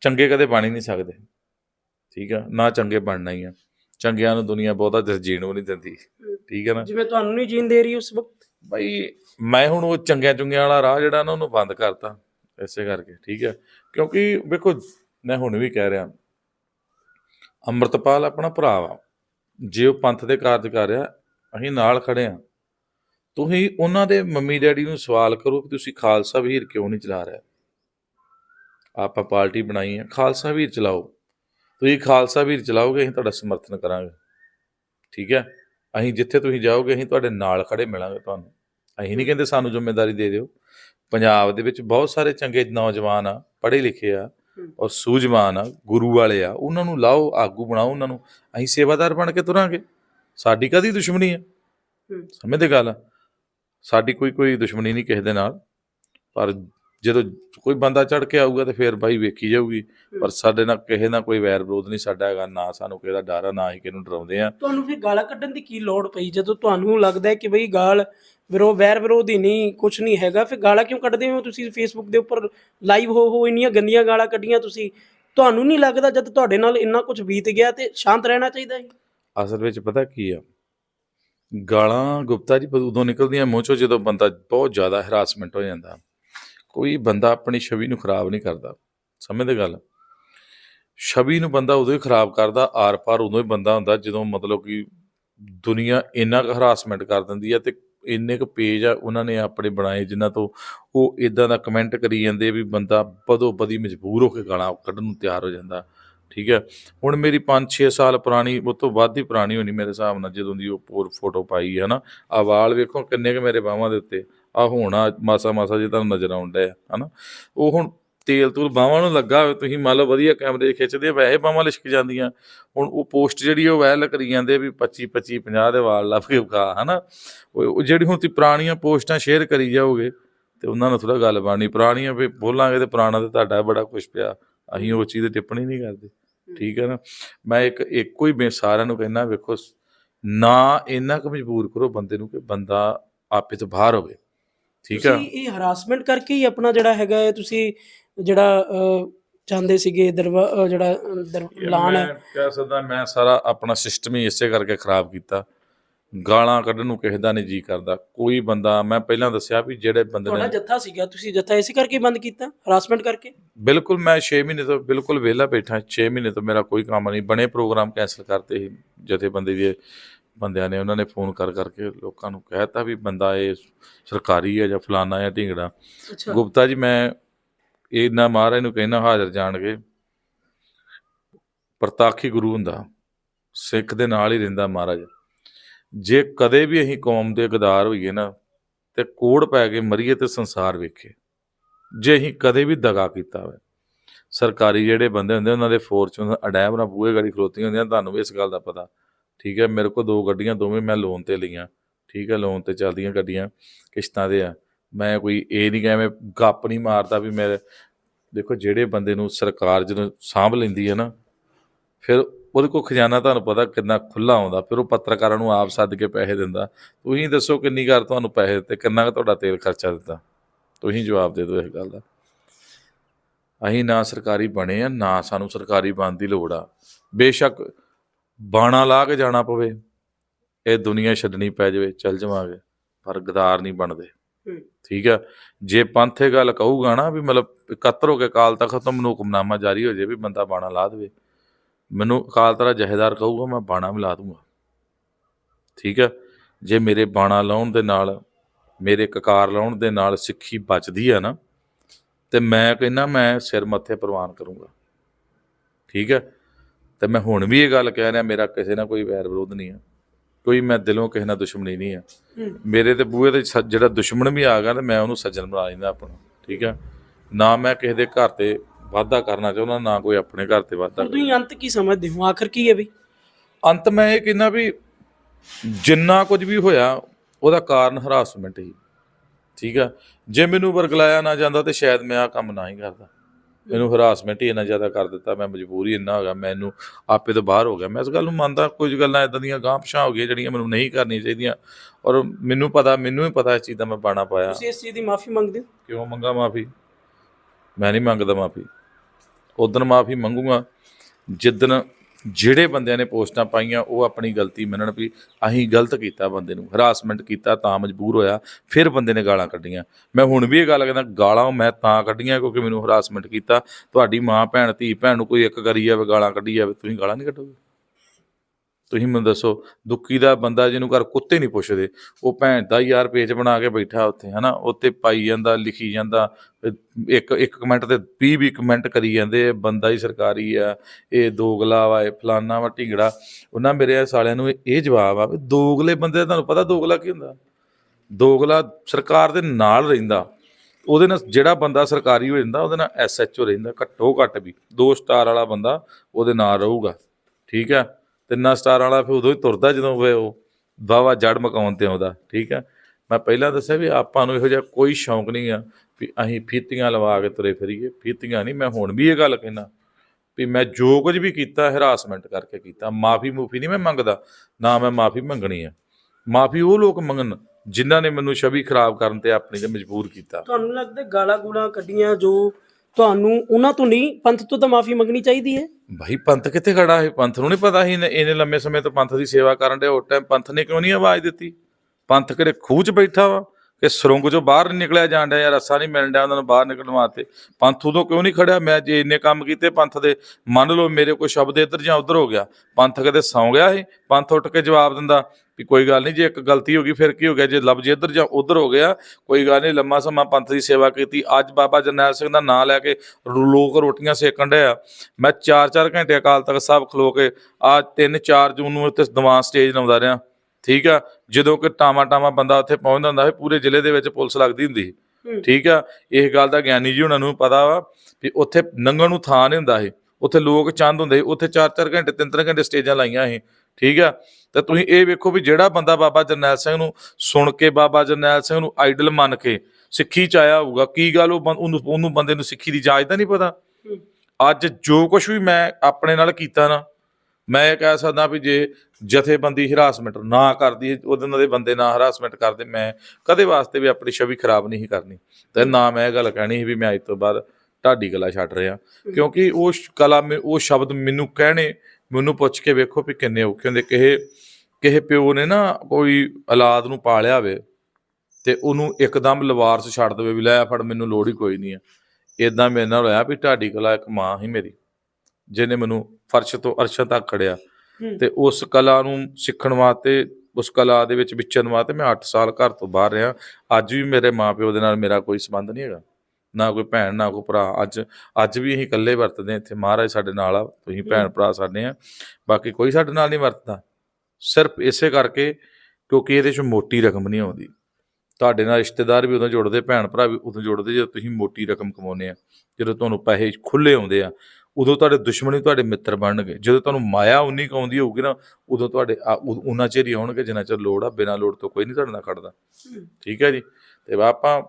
ਚੰਗੇ ਕਦੇ ਬਣ ਹੀ ਨਹੀਂ ਸਕਦੇ। ਠੀਕ ਆ? ਨਾ ਚੰਗੇ ਬਣਨਾ ਹੀ ਆ। ਚੰਗਿਆਂ ਨੂੰ ਦੁਨੀਆ ਬਹੁਤਾ ਤਰਜੀਹ ਨੂੰ ਨਹੀਂ ਦਿੰਦੀ। ਠੀਕ ਹੈ ਨਾ? ਜਿਵੇਂ ਤੁਹਾਨੂੰ ਨਹੀਂ ਜੀਣ ਦੇ ਰਹੀ ਉਸ ਵਕਤ। ਭਾਈ ਮੈਂ ਹੁਣ ਉਹ ਚੰਗਿਆਂ ਚੁੰਗਿਆਂ ਵਾਲਾ ਰਾਹ ਜਿਹੜਾ ਨਾ ਉਹਨੂੰ ਬੰਦ ਕਰਤਾ ਐਸੇ ਕਰਕੇ, ਠੀਕ ਹੈ? ਕਿਉਂਕਿ ਵੇਖੋ, ਮੈਂ ਹੁਣ ਵੀ ਕਹਿ ਰਿਹਾ, ਅੰਮ੍ਰਿਤਪਾਲ ਆਪਣਾ ਭਰਾ ਵਾ। ਜੇ ਉਹ ਪੰਥ ਦੇ ਕਾਰਜ ਕਰ ਰਿਹਾ, ਅਸੀਂ ਨਾਲ ਖੜੇ ਆ ਤੁਸੀਂ ਉਹਨਾਂ ਦੇ ਮੰਮੀ ਡੈਡੀ ਨੂੰ ਸਵਾਲ ਕਰੋ ਕਿ ਤੁਸੀਂ ਖਾਲਸਾ ਵੀਰ ਕਿਉਂ ਨਹੀਂ ਚਲਾ ਰਹੇ? ਆਪਾਂ ਪਾਰਟੀ ਬਣਾਈ ਹੈ, ਖਾਲਸਾ ਵੀਰ ਚਲਾਓ। ਤੁਸੀਂ ਖਾਲਸਾ ਵੀਰ ਚਲਾਓਗੇ, ਅਸੀਂ ਤੁਹਾਡਾ ਸਮਰਥਨ ਕਰਾਂਗੇ। ਠੀਕ ਹੈ? ਅਸੀਂ ਜਿੱਥੇ ਤੁਸੀਂ ਜਾਓਗੇ ਅਸੀਂ ਤੁਹਾਡੇ ਨਾਲ ਖੜੇ ਮਿਲਾਂਗੇ ਤੁਹਾਨੂੰ। ਅਸੀਂ ਨਹੀਂ ਕਹਿੰਦੇ ਸਾਨੂੰ ਜ਼ਿੰਮੇਵਾਰੀ ਦੇ ਦਿਓ। ਪੰਜਾਬ ਦੇ ਵਿੱਚ ਬਹੁਤ ਸਾਰੇ ਚੰਗੇ ਨੌਜਵਾਨ ਆ ਪੜ੍ਹੇ ਲਿਖੇ ਆ। ਔਰ ਸੂਝਵਾਨ ਆ ਗੁਰੂ ਵਾਲੇ ਆ। ਉਹਨਾਂ ਨੂੰ ਲਾਓ ਆਗੂ ਬਣਾਓ ਉਹਨਾਂ ਨੂੰ। ਅਸੀਂ ਸੇਵਾਦਾਰ ਬਣ ਕੇ ਤੁਰਾਂਗੇ। ਸਾਡੀ ਕਦੀ ਦੁਸ਼ਮਣੀ ਆ। ਸਮਝਦੇ ਗੱਲ ਆ? ਸਾਡੀ ਕੋਈ ਕੋਈ ਦੁਸ਼ਮਣੀ ਨਹੀਂ ਕਿਸੇ ਦੇ ਨਾਲ। ਪਰ ਜਦੋਂ ਕੋਈ ਬੰਦਾ ਚੜ ਕੇ ਆਊਗਾ ਤੇ ਫਿਰ ਬਾਈ ਵੇਖੀ ਜਾਊਗੀ ਪਰ ਸਾਡੇ ਨਾਲ ਕਿਸੇ ਨਾਲ ਕੋਈ ਵੈਰ ਵਿਰੋਧ ਨਹੀਂ ਸਾਡਾ ਹੈਗਾ ਨਾ ਸਾਨੂੰ ਕਿਸੇ ਦਾ ਡਰ ਆ ਨਾ ਹੀ ਕਿਸੇ ਨੂੰ ਡਰਾਉਂਦੇ ਆ। ਤੁਹਾਨੂੰ ਫਿਰ ਗਾਲਾਂ ਕੱਢਣ ਦੀ ਕੀ ਲੋੜ ਪਈ? ਜਦੋਂ ਤੁਹਾਨੂੰ ਲੱਗਦਾ ਹੈ ਕਿ ਬਈ ਗਾਲ ਵਿਰੋ ਵੈਰ ਵਿਰੋਧੀ ਨਹੀਂ ਕੁਝ ਨਹੀਂ ਹੈਗਾ ਫਿਰ ਗਾਲਾਂ ਕਿਉਂ ਕੱਢਦੇ ਹੋ ਤੁਸੀਂ ਫੇਸਬੁੱਕ ਦੇ ਉੱਪਰ ਲਾਈਵ ਹੋ ਹੋ ਇੰਨੀਆਂ ਗੰਦੀਆਂ ਗਾਲਾਂ ਕੱਢੀਆਂ ਤੁਸੀਂ? ਤੁਹਾਨੂੰ ਨਹੀਂ ਲੱਗਦਾ ਜਦ ਤੁਹਾਡੇ ਨਾਲ ਇੰਨਾ ਕੁਝ ਬੀਤ ਗਿਆ ਤੇ ਸ਼ਾਂਤ ਰਹਿਣਾ ਚਾਹੀਦਾ ਹੈ? ਅਸਲ ਵਿੱਚ ਪਤਾ ਕੀ ਆ? ਗਾਲਾਂ ਗੁਪਤਾ ਜੀ ਉਦੋਂ ਨਿਕਲਦੀਆਂ ਮੂੰਹ ਚੋਂ ਜਦੋਂ ਬੰਦਾ ਬਹੁਤ ਜ਼ਿਆਦਾ ਹਰਾਸਮੈਂਟ ਹੋ ਜਾਂਦਾ। ਕੋਈ ਬੰਦਾ ਆਪਣੀ ਛਵੀ ਨੂੰ ਖਰਾਬ ਨਹੀਂ ਕਰਦਾ, ਸਮਝਦੇ ਗੱਲ? ਛਵੀ ਨੂੰ ਬੰਦਾ ਉਦੋਂ ਹੀ ਖਰਾਬ ਕਰਦਾ ਆਰ ਪਾਰ ਉਦੋਂ ਹੀ ਬੰਦਾ ਹੁੰਦਾ ਜਦੋਂ ਮਤਲਬ ਕਿ ਦੁਨੀਆ ਇੰਨਾ ਕੁ ਹਰਾਸਮੈਂਟ ਕਰ ਦਿੰਦੀ ਹੈ ਤੇ ਇੰਨੇ ਕੁ ਪੇਜ ਆ ਉਹਨਾਂ ਨੇ ਆਪਣੇ ਬਣਾਏ ਜਿਨ੍ਹਾਂ ਤੋਂ ਉਹ ਇਦਾਂ ਦਾ ਕਮੈਂਟ ਕਰੀ ਜਾਂਦੇ ਵੀ ਬੰਦਾ ਬਦੋ ਬਦੀ ਮਜਬੂਰ ਹੋ ਕੇ ਗਾਲਾਂ ਕੱਢਣ ਨੂੰ ਤਿਆਰ ਹੋ ਜਾਂਦਾ, ਠੀਕ ਹੈ ਹੁਣ ਮੇਰੀ 5-6 ਸਾਲ ਪੁਰਾਣੀ, ਉਹ ਤੋਂ ਵੱਧ ਹੀ ਪੁਰਾਣੀ ਹੋਣੀ ਮੇਰੇ ਹਿਸਾਬ ਨਾਲ ਜਦੋਂ ਦੀ ਉਹ ਪੋਰ ਫੋਟੋ ਪਾਈ ਹੈ ਨਾ ਆ ਵਾਲ ਵੇਖੋ ਕਿੰਨੇ ਕੁ ਮੇਰੇ ਬਾਹਾਂ ਦੇ ਉੱਤੇ ਆ ਹੋਣਾ ਮਾਸਾ ਮਾਸਾ ਜੇ ਤੁਹਾਨੂੰ ਨਜ਼ਰ ਆਉਂਦਾ ਹੈ ਹਨਾ? ਉਹ ਹੁਣ ਤੇਲ ਤੂਲ ਬਾਹਾਂ ਨੂੰ ਲੱਗਾ ਹੋਵੇ ਤੁਸੀਂ ਮੰਨ ਲਓ ਵਧੀਆ ਕੈਮਰੇ 'ਚ ਖਿੱਚਦੇ ਆ, ਵੈਸੇ ਬਾਹਾਂ ਲਿਸ਼ਕ ਜਾਂਦੀਆਂ। ਹੁਣ ਉਹ ਪੋਸਟ ਜਿਹੜੀ ਉਹ ਵਾਇਰਲ ਕਰੀ ਜਾਂਦੇ ਵੀ 25 25 50 ਦੇ ਵਾਲ ਲੱਭ ਕੇ ਵਿਖਾ ਹਨਾ? ਉਹ ਜਿਹੜੀ ਹੁਣ ਤੁਸੀਂ ਪੁਰਾਣੀਆਂ ਪੋਸਟਾਂ ਸ਼ੇਅਰ ਕਰੀ ਜਾਓਗੇ ਤੇ ਉਹਨਾਂ ਨਾਲ ਥੋੜਾ ਗੱਲ ਬਣਨੀ। ਪੁਰਾਣੀਆਂ ਵੀ ਬੋਲਾਂਗੇ ਤੇ ਪੁਰਾਣਾ ਤੇ ਤੁਹਾਡਾ ਬੜਾ ਕੁਝ ਪਿਆ। ਅਸੀਂ ਉਹ ਚੀਜ਼ ਤੇ ਟਿੱਪਣੀ ਨਹੀਂ ਕਰਦੇ ਠੀਕ ਹੈ ਨਾ? ਮੈਂ ਇੱਕ ਇੱਕੋ ਹੀ ਮੈਂ ਸਾਰਿਆਂ ਨੂੰ ਕਹਿੰਦਾ ਵੇਖੋ ਨਾ ਇੰਨਾ ਕੁ ਮਜਬੂਰ ਕਰੋ ਬੰਦੇ ਨੂੰ ਕਿ ਬੰਦਾ ਆਪੇ ਤੋਂ ਬਾਹਰ ਹੋਵੇ। ਠੀਕ ਹੈ ਤੁਸੀਂ ਇਹ ਹਰਾਸਮੈਂਟ ਕਰਕੇ ਹੀ ਆਪਣਾ ਜਿਹੜਾ ਹੈਗਾ ਹੈ ਤੁਸੀਂ ਜਿਹੜਾ ਅਹ, ਚਾਹੁੰਦੇ ਸੀਗੇ ਦਰਵਾ ਅਹ, ਜਿਹੜਾ ਅਹ, ਦਰ- ਲਾਣ ਹੈ ਮੈਂ ਕਹਿ ਸਕਦਾ ਮੈਂ ਸਾਰਾ ਆਪਣਾ ਸਿਸਟਮ ਹੀ ਇਸੇ ਕਰਕੇ ਖਰਾਬ ਕੀਤਾ। ਗਾਲਾਂ ਕੱਢਣ ਨੂੰ ਕਿਸੇ ਦਾ ਨਹੀਂ ਜੀ ਕਰਦਾ। ਕੋਈ ਬੰਦਾ ਮੈਂ ਪਹਿਲਾਂ ਦੱਸਿਆ ਵੀ ਜਿਹੜੇ ਬੰਦੇ ਤੁਹਾਡਾ ਨੇ ਜੱਥਾ ਸੀਗਾ ਤੁਸੀਂ ਜੱਥਾ ਇਸੇ ਕਰਕੇ ਬੰਦ ਕੀਤਾ ਹਰਾਸਮੈਂਟ ਕਰਕੇ? ਬਿਲਕੁਲ ਮੈਂ 6 ਮਹੀਨੇ ਤੋਂ ਬਿਲਕੁਲ ਵਿਹਲਾ ਬੈਠਾ। 6 ਮਹੀਨੇ ਤੋਂ ਮੇਰਾ ਕੋਈ ਕੰਮ ਨਹੀਂ। ਬਣੇ ਪ੍ਰੋਗਰਾਮ ਕੈਨਸਲ ਕਰਤੇ ਸੀ ਜਥੇਬੰਦੀ ਦੇ ਬੰਦਿਆਂ ਨੇ ਉਹਨਾਂ ਨੇ ਫੋਨ ਕਰ ਕਰਕੇ ਲੋਕਾਂ ਨੂੰ ਕਹਿਤਾ ਵੀ ਬੰਦਾ ਇਹ ਸਰਕਾਰੀ ਹੈ ਜਾਂ ਫਲਾਨਾ ਹੈ ਢਿੰਗੜਾ। ਗੁਪਤਾ ਜੀ ਮੈਂ ਇਹ ਨਾ ਮਹਾਰਾਜ ਨੂੰ ਕਹਿਣਾ ਹਾਜ਼ਰ ਜਾਣਗੇ। ਪ੍ਰਤਾਖੀ ਗੁਰੂ ਹੁੰਦਾ ਸਿੱਖ ਦੇ ਨਾਲ ਹੀ ਰਹਿੰਦਾ ਮਹਾਰਾਜ। ਜੇ ਕਦੇ ਵੀ ਅਸੀਂ ਕੌਮ ਦੇ ਗਦਾਰ ਹੋਈਏ ਨਾ ਤੇ ਕੋੜ ਪੈ ਕੇ ਮਰੀਏ ਤੇ ਸੰਸਾਰ ਵੇਖੇ। ਜੇ ਅਸੀਂ ਕਦੇ ਵੀ ਦਗਾ ਕੀਤਾ ਹੋਵੇ ਸਰਕਾਰੀ ਜਿਹੜੇ ਬੰਦੇ ਹੁੰਦੇ ਉਹਨਾਂ ਦੇ ਫੋਰਚੂਨ ਨਾਲ ਬੂਹੇ ਗਾੜੀ ਖਲੋਤੀਆਂ ਹੁੰਦੀਆਂ ਤੁਹਾਨੂੰ ਵੀ ਇਸ ਗੱਲ ਦਾ ਪਤਾ। ਠੀਕ ਹੈ, ਮੇਰੇ ਕੋਲ ਦੋ ਗੱਡੀਆਂ, ਦੋਵੇਂ ਮੈਂ ਲੋਨ ਤੇ ਲਈਆਂ। ਠੀਕ ਹੈ ਲੋਨ ਤੇ ਚੱਲਦੀਆਂ ਗੱਡੀਆਂ, ਕਿਸ਼ਤਾਂ ਦੇ ਆ। ਮੈਂ ਕੋਈ ਇਹ ਨਹੀਂ ਕਿ ਮੈਂ ਗੱਪ ਨਹੀਂ ਮਾਰਦਾ ਵੀ ਮੇਰੇ, ਦੇਖੋ ਜਿਹੜੇ ਬੰਦੇ ਨੂੰ ਸਰਕਾਰ ਜਦੋਂ ਸਾਂਭ ਲੈਂਦੀ ਹੈ ਨਾ, ਫਿਰ ਉਹਦੇ ਕੋਲ ਖਜ਼ਾਨਾ ਤੁਹਾਨੂੰ ਪਤਾ ਕਿੰਨਾ ਖੁੱਲਾ ਆਉਂਦਾ, ਫਿਰ ਉਹ ਪੱਤਰਕਾਰਾਂ ਨੂੰ ਆਪ ਸੱਦ ਕੇ ਪੈਸੇ ਦਿੰਦਾ। ਤੁਸੀਂ ਦੱਸੋ ਕਿੰਨੀ ਵਾਰ ਤੁਹਾਨੂੰ ਪੈਸੇ ਦਿੱਤੇ, ਕਿੰਨਾ ਕੁ ਤੁਹਾਡਾ ਤੇਲ ਖਰਚਾ ਦਿੱਤਾ? ਤੁਸੀਂ ਜਵਾਬ ਦੇ ਦਿਓ ਇਸ ਗੱਲ ਦਾ। ਅਸੀਂ ਨਾ ਸਰਕਾਰੀ ਬਣੇ ਆ, ਨਾ ਸਾਨੂੰ ਸਰਕਾਰੀ ਬਣਨ ਦੀ ਲੋੜ ਆ। ਬੇਸ਼ੱਕ ਬਾਣਾ ਲਾ ਕੇ ਜਾਣਾ ਪਵੇ ਇਹ ਦੁਨੀਆ ਛੱਡਣੀ ਪੈ ਜਾਵੇ ਚੱਲ ਜਾਵਾਂਗੇ ਪਰ ਗਦਾਰ ਨਹੀਂ ਬਣਦੇ। ਹੂੰ। ਠੀਕ ਆ? ਜੇ ਪੰਥ ਇਹ ਗੱਲ ਕਹੂਗਾ ਨਾ ਵੀ ਮਤਲਬ ਇਕੱਤਰ ਹੋ ਕੇ ਅਕਾਲ ਤਖਤ ਤੋਂ ਮੈਨੂੰ ਹੁਕਮਨਾਮਾ ਜਾਰੀ ਹੋ ਜੇ ਵੀ ਬੰਦਾ ਬਾਣਾ ਲਾ ਦੇਵੇ ਮੈਨੂੰ ਅਕਾਲ ਤਰਾ ਜਹੇਦਾਰ ਕਹੂਗਾ ਮੈਂ ਬਾਣਾ ਵੀ ਲਾ ਦੂੰਗਾ। ਠੀਕ ਆ? ਜੇ ਮੇਰੇ ਬਾਣਾ ਲਾਉਣ ਦੇ ਨਾਲ ਮੇਰੇ ਕਕਾਰ ਲਾਉਣ ਦੇ ਨਾਲ ਸਿੱਖੀ ਬਚਦੀ ਆ ਨਾ ਤੇ ਮੈਂ ਕਹਿੰਦਾ ਮੈਂ ਸਿਰ ਮੱਥੇ ਪ੍ਰਵਾਨ ਕਰੂੰਗਾ। ਠੀਕ ਹੈ ਤੇ ਮੈਂ ਹੁਣ ਵੀ ਇਹ ਗੱਲ ਕਹਿ ਰਿਹਾ ਮੇਰਾ ਕਿਸੇ ਨਾਲ ਕੋਈ ਵੈਰ ਵਿਰੋਧ ਨਹੀਂ ਹੈ ਕੋਈ ਮੈਂ ਦਿਲੋਂ ਕਿਸੇ ਨਾਲ ਦੁਸ਼ਮਣੀ ਨਹੀਂ ਹੂੰ। ਮੇਰੇ ਤੇ ਬੂਹੇ ਤੇ ਸ- ਜਿਹੜਾ ਦੁਸ਼ਮਣ ਵੀ ਆ ਗਿਆ ਤੇ ਮੈਂ ਉਹਨੂੰ ਸੱਜਣ ਬਣਾ ਲੈਂਦਾ ਆਪਣਾ ਠੀਕ ਹੈ ਨਾ ਮੈਂ ਕਿਸੇ ਦੇ ਘਰ ਤੇ ਵਾਅਦਾ ਕਰਨਾ ਚਾਹੁੰਦਾ ਨਾ ਕੋਈ ਆਪਣੇ ਘਰ ਤੇ ਵਾਅਦਾ ਹੁਣ ਤੁਸੀਂ ਅੰਤ ਕੀ ਸਮਝਦੇ ਹੋ? ਆਖਰ ਕੀ ਹੈ ਵੀ ਅੰਤ ਮੈਂ ਇਹ ਕਹਿੰਦਾ ਵੀ ਜਿੰਨਾ ਕੁਝ ਵੀ ਹੋਇਆ ਉਹਦਾ ਕਾਰਨ ਹਰਾਸਮੈਂਟ ਹੀ ਠੀਕ ਆ? ਜੇ ਮੈਨੂੰ ਵਰਗਲਾਇਆ ਨਾ ਜਾਂਦਾ ਤੇ ਸ਼ਾਇਦ ਮੈਂ ਆ ਕੰਮ ਨਾ ਹੀ ਕਰਦਾ। ਮੈਨੂੰ ਹਰਾਸਮੈਂਟ ਹੀ ਇੰਨਾ ਜ਼ਿਆਦਾ ਕਰ ਦਿੱਤਾ ਮੈਂ ਮਜਬੂਰੀ ਇੰਨਾ ਹੋ ਗਿਆ ਮੈਨੂੰ ਆਪੇ ਤੋਂ ਬਾਹਰ ਹੋ ਗਿਆ। ਮੈਂ ਇਸ ਗੱਲ ਨੂੰ ਮੰਨਦਾ ਕੁਝ ਗੱਲਾਂ ਇਦਾਂ ਦੀਆਂ ਗਾਂਹ ਪਛਾਂ ਹੋ ਗਈਆਂ ਜਿਹੜੀਆਂ ਮੈਨੂੰ ਨਹੀਂ ਕਰਨੀਆਂ ਚਾਹੀਦੀਆਂ। ਔਰ ਮੈਨੂੰ ਪਤਾ ਮੈਨੂੰ ਹੀ ਪਤਾ ਇਸ ਚੀਜ਼ ਦਾ ਮੈਂ ਬਾਣਾ ਪਾਇਆ। ਤੁਸੀਂ ਇਸ ਚੀਜ਼ ਦੀ ਮਾਫੀ ਮੰਗਦੇ ਹੋ? ਕਿਉਂ ਮੰਗਾ ਮਾਫੀ? ਮੈਂ ਨਹੀਂ ਮੰਗਦਾ ਮਾਫੀ। ਉਦੋਂ ਮਾਫੀ ਮੰਗੂਗਾ ਜਿੱਦਣ ਜਿਹੜੇ ਬੰਦਿਆਂ ਨੇ ਪੋਸਟਾਂ ਪਾਈਆਂ, ਉਹ ਆਪਣੀ ਗਲਤੀ ਮੰਨਣ ਵੀ ਅਸੀਂ ਗਲਤ ਕੀਤਾ ਬੰਦੇ ਨੂੰ, ਹਰਾਸਮੈਂਟ ਕੀਤਾ ਤਾਂ ਮਜਬੂਰ ਹੋਇਆ, ਫਿਰ ਬੰਦੇ ਨੇ ਗਾਲਾਂ ਕੱਢੀਆਂ। ਮੈਂ ਹੁਣ ਵੀ ਇਹ ਗੱਲ ਕਹਿੰਦਾ, ਗਾਲਾਂ ਮੈਂ ਤਾਂ ਕੱਢੀਆਂ ਕਿਉਂਕਿ ਮੈਨੂੰ ਹਰਾਸਮੈਂਟ ਕੀਤਾ। ਤੁਹਾਡੀ ਮਾਂ ਭੈਣ, ਧੀ ਭੈਣ ਨੂੰ ਕੋਈ ਇੱਕ ਕਰੀ ਜਾਵੇ, ਗਾਲਾਂ ਕੱਢੀ ਜਾਵੇ, ਤੁਸੀਂ ਗਾਲਾਂ ਨਹੀਂ ਕੱਢੋਗੇ? ਤੁਸੀਂ ਮੈਨੂੰ ਦੱਸੋ, ਦੁੱਖੀ ਦਾ ਬੰਦਾ ਜਿਹਨੂੰ ਘਰ ਕੁੱਤੇ ਨਹੀਂ ਪੁੱਛਦੇ, ਉਹ ਭੈਣ ਦਾ ਯਾਰ ਪੇਜ ਬਣਾ ਕੇ ਬੈਠਾ ਉੱਥੇ, ਹਨਾ? ਉੱਤੇ ਪਾਈ ਜਾਂਦਾ, ਲਿਖੀ ਜਾਂਦਾ, ਇੱਕ ਇੱਕ ਕਮੈਂਟ ਤੇ 20 20 ਕਮੈਂਟ ਕਰੀ ਜਾਂਦੇ ਬੰਦਾ ਹੀ ਸਰਕਾਰੀ ਆ, ਇਹ ਦੋਗਲਾ ਵਾ, ਇਹ ਫਲਾਨਾ ਵਾ, ਢਿੰਗੜਾ। ਉਹਨਾਂ ਮੇਰੇ ਸਾਲਿਆਂ ਨੂੰ ਇਹ ਜਵਾਬ ਆ ਵੀ ਦੋਗਲੇ ਬੰਦੇ ਦਾ ਤੁਹਾਨੂੰ ਪਤਾ ਦੋਗਲਾ ਕੀ ਹੁੰਦਾ? ਦੋਗਲਾ ਸਰਕਾਰ ਦੇ ਨਾਲ ਰਹਿੰਦਾ। ਉਹਦੇ ਨਾਲ ਜਿਹੜਾ ਬੰਦਾ ਸਰਕਾਰੀ ਹੋ ਜਾਂਦਾ, ਉਹਦੇ ਨਾਲ ਐਸਐਚਓ ਰਹਿੰਦਾ, ਘੱਟੋ ਘੱਟ ਵੀ, ਦੋ ਸਟਾਰ ਵਾਲਾ ਬੰਦਾ ਉਹਦੇ ਨਾਲ ਰਹੂਗਾ। ਠੀਕ ਹੈ ਤਿੰਨਾਂ ਸਟਾਰ ਵਾਲਾ ਫਿਰ ਉਦੋਂ ਹੀ ਤੁਰਦਾ ਜਦੋਂ ਵੇ ਉਹ ਵਾਵਾ ਜੜ ਮਕਾਉਣ ਤੇ ਆਉਂਦਾ, ਠੀਕ ਆ? ਮੈਂ ਪਹਿਲਾਂ ਦੱਸਿਆ ਵੀ ਆਪਾਂ ਨੂੰ ਇਹੋ ਜਿਹਾ ਕੋਈ ਸ਼ੌਂਕ ਨਹੀਂ ਆ ਵੀ ਅਸੀਂ ਫੀਤੀਆਂ ਲਵਾ ਕੇ ਤੁਰੇ ਫਿਰੀਏ, ਫੀਤੀਆਂ ਨਹੀਂ, ਮੈਂ ਹੁਣ ਵੀ ਇਹ ਗੱਲ ਕਹਿਣਾ ਵੀ ਮੈਂ ਜੋ ਕੁਝ ਵੀ ਕੀਤਾ, ਹਰਾਸਮੈਂਟ ਕਰਕੇ ਕੀਤਾ, ਮਾਫੀ ਮੂਫੀ ਨਹੀਂ ਮੈਂ ਮੰਗਦਾ, ਨਾ ਮੈਂ ਮਾਫੀ ਮੰਗਣੀ ਆ। ਮਾਫੀ ਉਹ ਲੋਕ ਮੰਗਣ ਜਿਨ੍ਹਾਂ ਨੇ ਮੈਨੂੰ ਛਵੀ ਖਰਾਬ ਕਰਨ ਤੇ ਆਪਣੀ ਤੇ ਮਜਬੂਰ ਕੀਤਾ। ਤੁਹਾਨੂੰ ਲੱਗਦਾ ਗਾਲਾਂ ਗੂਲਾਂ ਕੱਢੀਆਂ ਜੋ ਤੁਹਾਨੂੰ ਉਹਨਾਂ ਤੋਂ ਨਹੀਂ, ਪੰਥ ਤੋਂ ਤਾਂ ਮਾਫੀ ਮੰਗਣੀ ਚਾਹੀਦੀ ਹੈ। ਭਾਈ, ਪੰਥ ਕਿੱਥੇ ਖੜਾ ਹੈ? ਪੰਥ ਨੂੰ ਨਹੀਂ ਪਤਾ ਸੀ ਇਹਨੇ ਲੰਮੇ ਸਮੇਂ ਤੋਂ ਪੰਥ ਦੀ ਸੇਵਾ ਕਰਨ ਦੇ ਉਸ ਟਾਈਮ ਪੰਥ ਨੇ ਕਿਉਂ ਨਹੀਂ ਆਵਾਜ਼ ਦਿੱਤੀ? ਪੰਥ ਕਿਹੜੇ ਖੂਹ 'ਚ ਬੈਠਾ ਵਾ? ਕਿ ਸੁਰੰਗ 'ਚੋਂ ਬਾਹਰ ਨਹੀਂ ਨਿਕਲਿਆ ਜਾਣ ਡਿਆ ਜਾਂ ਰਸਾ ਨਹੀਂ ਮਿਲਣ ਡਿਆ ਉਹਨਾਂ ਨੂੰ ਬਾਹਰ ਨਿਕਲਣ ਵਾਸਤੇ। ਪੰਥ ਉਦੋਂ ਕਿਉਂ ਨਹੀਂ ਖੜਿਆ? ਮੈਂ ਜੇ ਇੰਨੇ ਕੰਮ ਕੀਤੇ ਪੰਥ ਦੇ, ਮੰਨ ਲਓ ਮੇਰੇ ਕੋਈ ਸ਼ਬਦ ਇੱਧਰ ਜਾਂ ਉੱਧਰ ਹੋ ਗਿਆ। ਪੰਥ ਕਦੇ ਸੌਂ ਗਿਆ ਸੀ ਪੰਥ ਉੱਠ ਕੇ ਜਵਾਬ ਦਿੰਦਾ ਵੀ ਕੋਈ ਗੱਲ ਨਹੀਂ ਜੇ ਇੱਕ ਗਲਤੀ ਹੋ ਗਈ ਫਿਰ ਕੀ ਹੋ ਗਿਆ? ਜੇ ਲਫ਼ਜ਼ ਇੱਧਰ ਜਾਂ ਉੱਧਰ ਹੋ ਗਿਆ, ਕੋਈ ਗੱਲ ਨਹੀਂ ਲੰਮਾ ਸਮਾਂ ਪੰਥ ਦੀ ਸੇਵਾ ਕੀਤੀ। ਅੱਜ ਬਾਬਾ ਜਰਨੈਲ ਸਿੰਘ ਦਾ ਨਾਂ ਲੈ ਕੇ ਰੋ- ਲੋਕ ਰੋਟੀਆਂ ਸੇਕਣ ਡਿਆ ਮੈਂ 4-4 ਘੰਟੇ ਅਕਾਲ ਤਖਤ ਸਾਹਿਬ ਖਲੋ ਕੇ ਆ 3-4 ਜੂਨ ਨੂੰ ਇੱਥੇ ਦੀਵਾਨ ਸਟੇਜ ਲਾਉਂਦਾ ਰਿਹਾ। ਠੀਕ ਆ? ਜਦੋਂ ਕਿ ਟਾਵਾ ਟਾਵਾ ਬੰਦਾ ਉੱਥੇ ਪਹੁੰਚਦਾ ਹੁੰਦਾ ਸੀ ਪੂਰੇ ਜ਼ਿਲ੍ਹੇ ਦੇ ਵਿੱਚ ਪੁਲਿਸ ਲੱਗਦੀ ਹੁੰਦੀ ਸੀ। ਠੀਕ ਆ? ਇਸ ਗੱਲ ਦਾ ਗਿਆਨੀ ਜੀ ਉਹਨਾਂ ਨੂੰ ਪਤਾ ਵਾ ਵੀ ਉੱਥੇ ਨੰਗਣ ਨੂੰ ਥਾਂ ਨਹੀਂ ਹੁੰਦਾ ਸੀ। ਉੱਥੇ ਲੋਕ ਚੰਦ ਹੁੰਦੇ ਸੀ ਉੱਥੇ 4-4 ਘੰਟੇ 3-3 ਘੰਟੇ ਸਟੇਜਾਂ ਲਾਈਆਂ ਸੀ। ਠੀਕ ਆ? ਤੇ ਤੁਸੀਂ ਇਹ ਵੇਖੋ ਵੀ ਜਿਹੜਾ ਬੰਦਾ ਬਾਬਾ ਜਰਨੈਲ ਸਿੰਘ ਨੂੰ ਸੁਣ ਕੇ ਬਾਬਾ ਜਰਨੈਲ ਸਿੰਘ ਨੂੰ ਆਈਡਲ ਮੰਨ ਕੇ ਸਿੱਖੀ ਚ ਆਇਆ ਹੋਊਗਾ ਕੀ ਗੱਲ ਉਹ ਉਹਨੂੰ ਉਹਨੂੰ ਬੰਦੇ ਨੂੰ ਸਿੱਖੀ ਦੀ ਜਾਚ ਤਾਂ ਨਹੀਂ ਪਤਾ। ਅੱਜ ਜੋ ਕੁਝ ਵੀ ਮੈਂ ਆਪਣੇ ਨਾਲ ਕੀਤਾ ਨਾ ਮੈਂ ਇਹ ਕਹਿ ਸਕਦਾ ਵੀ ਜੇ ਜਥੇਬੰਦੀ ਹਰਾਸਮੈਂਟ ਨਾ ਕਰਦੀ, ਉਹਦੇ ਨਾਲ ਦੇ ਬੰਦੇ ਨਾ ਹਰਾਸਮੈਂਟ ਕਰਦੇ, ਮੈਂ ਕਦੇ ਵਾਸਤੇ ਵੀ ਆਪਣੀ ਛਵੀ ਖਰਾਬ ਨਹੀਂ ਸੀ ਕਰਨੀ। ਤੇ ਨਾ ਮੈਂ ਇਹ ਗੱਲ ਕਹਿਣੀ ਸੀ ਵੀ ਮੈਂ ਅੱਜ ਤੋਂ ਬਾਅਦ ਢਾਡੀ ਕਲਾ ਛੱਡ ਰਿਹਾ। ਕਿਉਂਕਿ ਉਹ ਕਲਾ ਮੇ- ਉਹ ਸ਼ਬਦ ਮੈਨੂੰ ਕਹਿਣੇ, ਮੈਨੂੰ ਪੁੱਛ ਕੇ ਵੇਖੋ ਵੀ ਕਿੰਨੇ ਔਖੇ ਹੁੰਦੇ। ਕਿਸੇ ਕਿਸੇ ਪਿਓ ਨੇ ਨਾ ਕੋਈ ਔਲਾਦ ਨੂੰ ਪਾਲਿਆ ਹੋਵੇ ਤੇ ਉਹਨੂੰ ਇੱਕਦਮ ਲਵਾਰਸ ਛੱਡ ਦੇਵੇ ਵੀ ਲੈ ਫੜ, ਮੈਨੂੰ ਲੋੜ ਹੀ ਕੋਈ ਨਹੀਂ ਆ। ਇਦਾਂ ਮੇਰੇ ਨਾਲ ਹੋਇਆ ਵੀ ਢਾਡੀ ਕਲਾ ਇੱਕ ਮਾਂ ਹੀ ਮੇਰੀ। ਜਿਹਨੇ ਮੈਨੂੰ ਫਰਸ਼ ਤੋਂ ਅਰਸ਼ਾਂ ਤੱਕ ਖੜਿਆ। ਤੇ ਉਸ ਕਲਾ ਨੂੰ ਸਿੱਖਣ ਵਾਸਤੇ ਉਸ ਕਲਾ ਦੇ ਵਿੱਚ ਵਿਚਰਨ ਵਾਸਤੇ ਮੈਂ 8 ਸਾਲ ਘਰ ਤੋਂ ਬਾਹਰ ਰਿਹਾ। ਅੱਜ ਵੀ ਮੇਰੇ ਮਾਪਿਓ ਦੇ ਨਾਲ ਮੇਰਾ ਕੋਈ ਸੰਬੰਧ ਨਹੀਂ ਹੈਗਾ। ਨਾ ਕੋਈ ਭੈਣ ਨਾ ਕੋਈ ਭਰਾ। ਅੱਜ ਅੱਜ ਵੀ ਅਸੀਂ ਇਕੱਲੇ ਵਰਤਦੇ ਹਾਂ। ਇੱਥੇ ਮਹਾਰਾਜ ਸਾਡੇ ਨਾਲ ਆ। ਤੁਸੀਂ ਭੈਣ ਭਰਾ ਸਾਡੇ ਆ। ਬਾਕੀ ਕੋਈ ਸਾਡੇ ਨਾਲ ਨਹੀਂ ਵਰਤਦਾ। ਸਿਰਫ ਇਸੇ ਕਰਕੇ ਕਿਉਂਕਿ ਇਹਦੇ 'ਚ ਮੋਟੀ ਰਕਮ ਨਹੀਂ ਆਉਂਦੀ। ਤੁਹਾਡੇ ਨਾਲ ਰਿਸ਼ਤੇਦਾਰ ਵੀ ਉਦੋਂ ਜੁੜਦੇ ਭੈਣ ਭਰਾ ਵੀ ਉਦੋਂ ਜੁੜਦੇ ਜਦੋਂ ਤੁਸੀਂ ਮੋਟੀ ਰਕਮ ਕਮਾਉਂਦੇ ਆ। ਜਦੋਂ ਤੁਹਾਨੂੰ ਪੈਸੇ ਖੁੱਲੇ ਆਉਂਦੇ ਆ ਉਦੋਂ ਤੁਹਾਡੇ ਦੁਸ਼ਮਣ ਵੀ ਤੁਹਾਡੇ ਮਿੱਤਰ ਬਣਨਗੇ। ਜਦੋਂ ਤੁਹਾਨੂੰ ਮਾਇਆ ਉਨੀ ਕੁ ਆਉਂਦੀ ਹੋਊਗੀ ਨਾ ਉਦੋਂ ਤੁਹਾਡੇ ਆ- ਉ- ਉਨਾ ਚਿਰ ਹੀ ਆਉਣਗੇ ਜਿੰਨਾ ਚਿਰ ਲੋੜ ਆ ਬਿਨਾਂ ਲੋੜ ਤੋਂ ਕੋਈ ਨਹੀਂ ਤੁਹਾਡੇ ਨਾਲ ਖੜਦਾ। ਠੀਕ ਹੈ ਜੀ? ਤੇ ਆਪਾਂ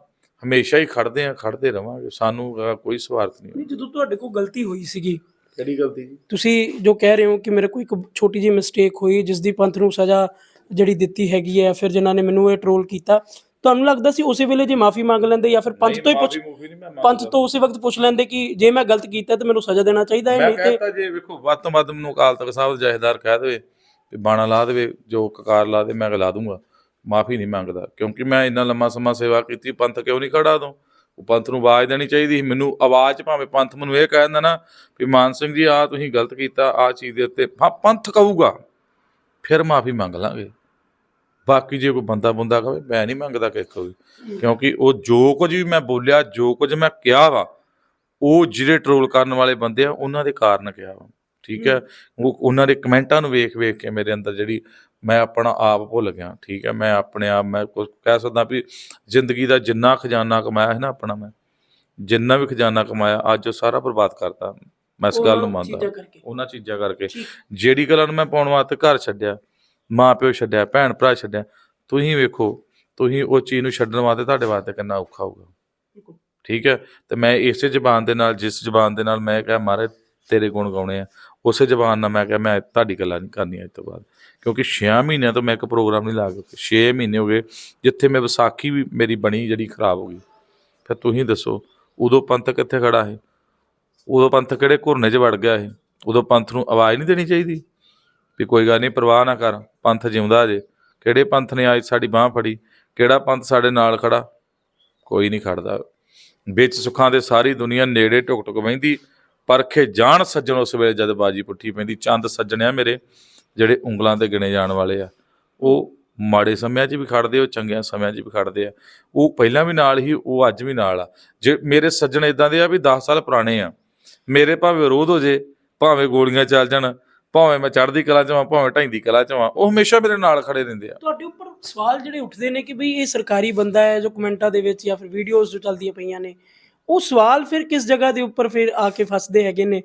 ਹਮੇਸ਼ਾ ਹੀ ਖੜਦੇ ਆ ਖੜਦੇ ਰਵਾਂਗੇ। ਸਾਨੂੰ ਕੋਈ ਸਵਾਰਥ ਨਹੀਂ ਜਦੋਂ ਤੁਹਾਡੇ ਕੋਲ ਗਲਤੀ ਹੋਈ ਸੀਗੀ ਕਿਹੜੀ ਗਲਤੀ ਜੀ? ਤੁਸੀਂ ਜੋ ਕਹਿ ਰਹੇ ਹੋ ਕਿ ਮੇਰੇ ਕੋਲ ਇੱਕ ਛੋਟੀ ਜਿਹੀ ਮਿਸਟੇਕ ਹੋਈ ਜਿਸ ਦੀ ਪੰਥ ਨੂੰ ਸਜ਼ਾ ਜਿਹੜੀ ਦਿੱਤੀ ਹੈਗੀ ਹੈ ਫਿਰ ਜਿਨ੍ਹਾਂ ਨੇ ਮੈਨੂੰ ਇਹ ਟ੍ਰੋਲ ਕੀਤਾ ਤੁਹਾਨੂੰ ਲੱਗਦਾ ਸੀ ਉਸੇ ਵੇਲੇ ਜੇ ਮਾਫੀ ਮੰਗ ਲੈਂਦੇ ਜਾਂ ਫਿਰ ਪੰਥ ਤੋਂ ਹੀ ਪੁੱਛ ਪੰਥ ਤੋਂ ਉਸੇ ਵਕਤ ਪੁੱਛ ਲੈਂਦੇ ਕਿ ਜੇ ਮੈਂ ਗਲਤ ਕੀਤਾ ਤਾਂ ਮੈਨੂੰ ਸਜ਼ਾ ਦੇਣਾ ਚਾਹੀਦਾ ਹੈ ਮੈਂ ਨਹੀਂ ਤੇ ਕਹਿੰਦਾ ਜੇ ਵੇਖੋ ਵੱਧ ਤੋਂ ਵੱਧ ਮੈਨੂੰ ਅਕਾਲ ਤਖਤ ਸਾਹਿਬ ਦਾ ਜਹੇਦਾਰ ਕਹਿ ਦੇਵੇ ਵੀ ਬਾਣਾ ਲਾ ਦੇਵੇ ਜੋ ਕਕਾਰ ਲਾ ਦੇ ਮੈਂ ਲਾ ਦੂੰਗਾ। ਮਾਫੀ ਨਹੀਂ ਮੰਗਦਾ ਕਿਉਂਕਿ ਮੈਂ ਇੰਨਾ ਲੰਮਾ ਸਮਾਂ ਸੇਵਾ ਕੀਤੀ ਪੰਥ ਕਿਉਂ ਨਹੀਂ ਖੜਾ ਉਦੋਂ? ਉਹ ਪੰਥ ਨੂੰ ਆਵਾਜ਼ ਦੇਣੀ ਚਾਹੀਦੀ ਸੀ। ਮੈਨੂੰ ਆਵਾਜ਼ ਭਾਵੇਂ ਪੰਥ ਮੈਨੂੰ ਇਹ ਕਹਿ ਦਿੰਦਾ ਨਾ ਵੀ ਮਾਨ ਸਿੰਘ ਜੀ ਆ ਤੁਸੀਂ ਗਲਤ ਕੀਤਾ ਆ ਚੀਜ਼ ਦੇ ਉੱਤੇ ਪੰਥ ਕਹੂਗਾ ਫਿਰ ਮਾਫੀ ਮੰਗ ਲਾਂਗੇ। ਬਾਕੀ ਜੇ ਕੋਈ ਬੰਦਾ ਬੰਦਾ ਕਹੇ ਮੈਂ ਨਹੀਂ ਮੰਗਦਾ ਕਿਸੇ ਕੋਲ। ਕਿਉਂਕਿ ਉਹ ਜੋ ਕੁਝ ਵੀ ਮੈਂ ਬੋਲਿਆ ਜੋ ਕੁਝ ਮੈਂ ਕਿਹਾ ਵਾ ਉਹ ਜਿਹੜੇ ਟਰੋਲ ਕਰਨ ਵਾਲੇ ਬੰਦੇ ਆ ਉਹਨਾਂ ਦੇ ਕਾਰਨ ਕਿਹਾ ਵਾ। ਠੀਕ ਹੈ? ਉਹ ਉਹਨਾਂ ਦੇ ਕਮੈਂਟਾਂ ਨੂੰ ਵੇਖ ਵੇਖ ਕੇ ਮੇਰੇ ਅੰਦਰ ਜਿਹੜੀ ਮੈਂ ਆਪਣਾ ਆਪ ਭੁੱਲ ਗਿਆ। ਠੀਕ ਹੈ? ਮੈਂ ਆਪਣੇ ਆਪ ਮੈਂ ਕੁਝ ਕਹਿ ਸਕਦਾ ਵੀ ਜ਼ਿੰਦਗੀ ਦਾ ਜਿੰਨਾ ਖਜ਼ਾਨਾ ਕਮਾਇਆ ਹੈ ਨਾ ਆਪਣਾ ਮੈਂ ਜਿੰਨਾ ਵੀ ਖਜ਼ਾਨਾ ਕਮਾਇਆ ਅੱਜ ਉਹ ਸਾਰਾ ਬਰਬਾਦ ਕਰਤਾ। ਮੈਂ ਇਸ ਗੱਲ ਨੂੰ ਮੰਨਦਾ। ਉਹਨਾਂ ਚੀਜ਼ਾਂ ਕਰਕੇ। ਜਿਹੜੀ ਗੱਲਾਂ ਨੂੰ ਮੈਂ ਪਾਉਣ ਵਾਸਤੇ ਘਰ ਛੱਡਿਆ ਮਾਂ ਪਿਓ ਛੱਡਿਆ ਭੈਣ ਭਰਾ ਛੱਡਿਆ ਤੁਸੀਂ ਵੇਖੋ ਤੁਸੀਂ ਉਹ ਚੀਜ਼ ਨੂੰ ਛੱਡਣ ਵਾਸਤੇ ਤੁਹਾਡੇ ਵਾਸਤੇ ਕਿੰਨਾ ਔਖਾ ਹੋਊਗਾ। ਠੀਕ ਹੈ? ਤੇ ਮੈਂ ਇਸੇ ਜ਼ਬਾਨ ਦੇ ਨਾਲ ਜਿਸ ਜ਼ਬਾਨ ਦੇ ਨਾਲ ਮੈਂ ਕਿਹਾ ਮਾਰੇ ਤੇਰੇ ਗੁਣ ਗਾਉਣੇ ਆ। ਉਸੇ ਜ਼ਬਾਨ ਨਾਲ ਮੈਂ ਕਿਹਾ ਮੈਂ ਤੁਹਾਡੀ ਗੱਲਾਂ ਨਹੀਂ ਕਰਨੀਆਂ ਅੱਜ ਤੋਂ ਬਾਅਦ। ਕਿਉਂਕਿ 6 ਮਹੀਨਿਆਂ ਤੋਂ ਮੈਂ ਇੱਕ ਪ੍ਰੋਗਰਾਮ ਨਹੀਂ ਲਾ ਕੇ 6 ਮਹੀਨੇ ਹੋ ਗਏ ਜਿੱਥੇ ਮੈਂ ਵਿਸਾਖੀ ਵੀ ਮੇਰੀ ਬਣੀ ਜਿਹੜੀ ਖਰਾਬ ਹੋ ਗਈ। ਫਿਰ ਤੁਸੀਂ ਦੱਸੋ ਉਦੋਂ ਪੰਥ ਕਿੱਥੇ ਖੜਾ ਹੈ ਉਦੋਂ ਪੰਥ ਕਿਹੜੇ ਘੁਰਨੇ 'ਚ ਵੜ ਗਿਆ ਇਹ ਉਦੋਂ ਪੰਥ ਨੂੰ ਆਵਾਜ਼ ਨਹੀਂ ਦੇਣੀ ਚਾਹੀਦੀ? ਵੀ ਕੋਈ ਗੱਲ ਨਹੀਂ ਪਰਵਾਹ ਨਾ ਕਰ, ਪੰਥ ਜਿਉਂਦਾ ਜੇ। ਕਿਹੜੇ ਪੰਥ ਨੇ ਅੱਜ ਸਾਡੀ ਬਾਹ ਫੜੀ? ਕਿਹੜਾ ਪੰਥ ਸਾਡੇ ਨਾਲ ਖੜਾ? ਕੋਈ ਨਹੀਂ ਖੜਦਾ। ਵਿੱਚ ਸੁੱਖਾਂ ਦੇ ਸਾਰੀ ਦੁਨੀਆ ਨੇੜੇ ਟੁਕ ਟੁਕ ਬਹਿੰਦੀ ਪਰਖੇ ਜਾਣ ਸੱਜਣ ਉਸ ਵੇਲੇ ਜਦ ਬਾਜੀ ਪੁੱਠੀ ਪੈਂਦੀ। ਚੰਦ ਸੱਜਣਿਆ ਮੇਰੇ, ਜਿਹੜੇ ਉਂਗਲਾਂ ਤੇ ਗਿਣੇ ਜਾਣ ਵਾਲੇ ਆ। ਉਹ ਮਾੜੇ ਸਮਿਆਂ 'ਚ ਵੀ ਖੜਦੇ, ਉਹ ਚੰਗਿਆਂ ਸਮਿਆਂ 'ਚ ਵੀ ਖੜਦੇ ਆ। ਉਹ ਪਹਿਲਾਂ ਵੀ ਨਾਲ ਹੀ, ਉਹ ਅੱਜ ਵੀ ਨਾਲ ਆ। ਜੇ ਮੇਰੇ ਸੱਜਣ ਇਦਾਂ ਦੇ ਆ ਵੀ 10 ਸਾਲ ਪੁਰਾਣੇ ਆ, ਮੇਰੇ ਭਾਵੇਂ ਵਿਰੋਧ ਹੋ ਜੇ, ਭਾਵੇਂ ਗੋਲੀਆਂ ਚੱਲ ਜਾਣ ਭਾਵੇਂ ਮੈਂ ਚੜ੍ਹਦੀ ਕਲਾ 'ਚ ਹਾਂ ਭਾਵੇਂ ਢਾਈਂਦੀ ਕਲਾ 'ਚ ਹਾਂ ਉਹ ਹਮੇਸ਼ਾ ਮੇਰੇ ਨਾਲ ਖੜੇ ਰਹਿੰਦੇ ਆ। ਤੁਹਾਡੇ ਉੱਪਰ ਸਵਾਲ ਜਿਹੜੇ ਉੱਠਦੇ ਨੇ ਕਿ ਬਈ ਇਹ ਸਰਕਾਰੀ ਬੰਦਾ ਹੈ ਜੋ ਕਮੈਂਟਾਂ ਦੇ ਵਿੱਚ ਜਾਂ ਫਿਰ ਵੀਡੀਓਜ਼ ਜੋ ਚੱਲਦੀਆਂ ਪਈਆਂ ਨੇ ਉਹ ਸਵਾਲ ਫਿਰ ਕਿਸ ਜਗ੍ਹਾ ਦੇ ਉੱਪਰ ਫਿਰ ਆ ਕੇ ਫਸਦੇ ਹੈਗੇ ਨੇ?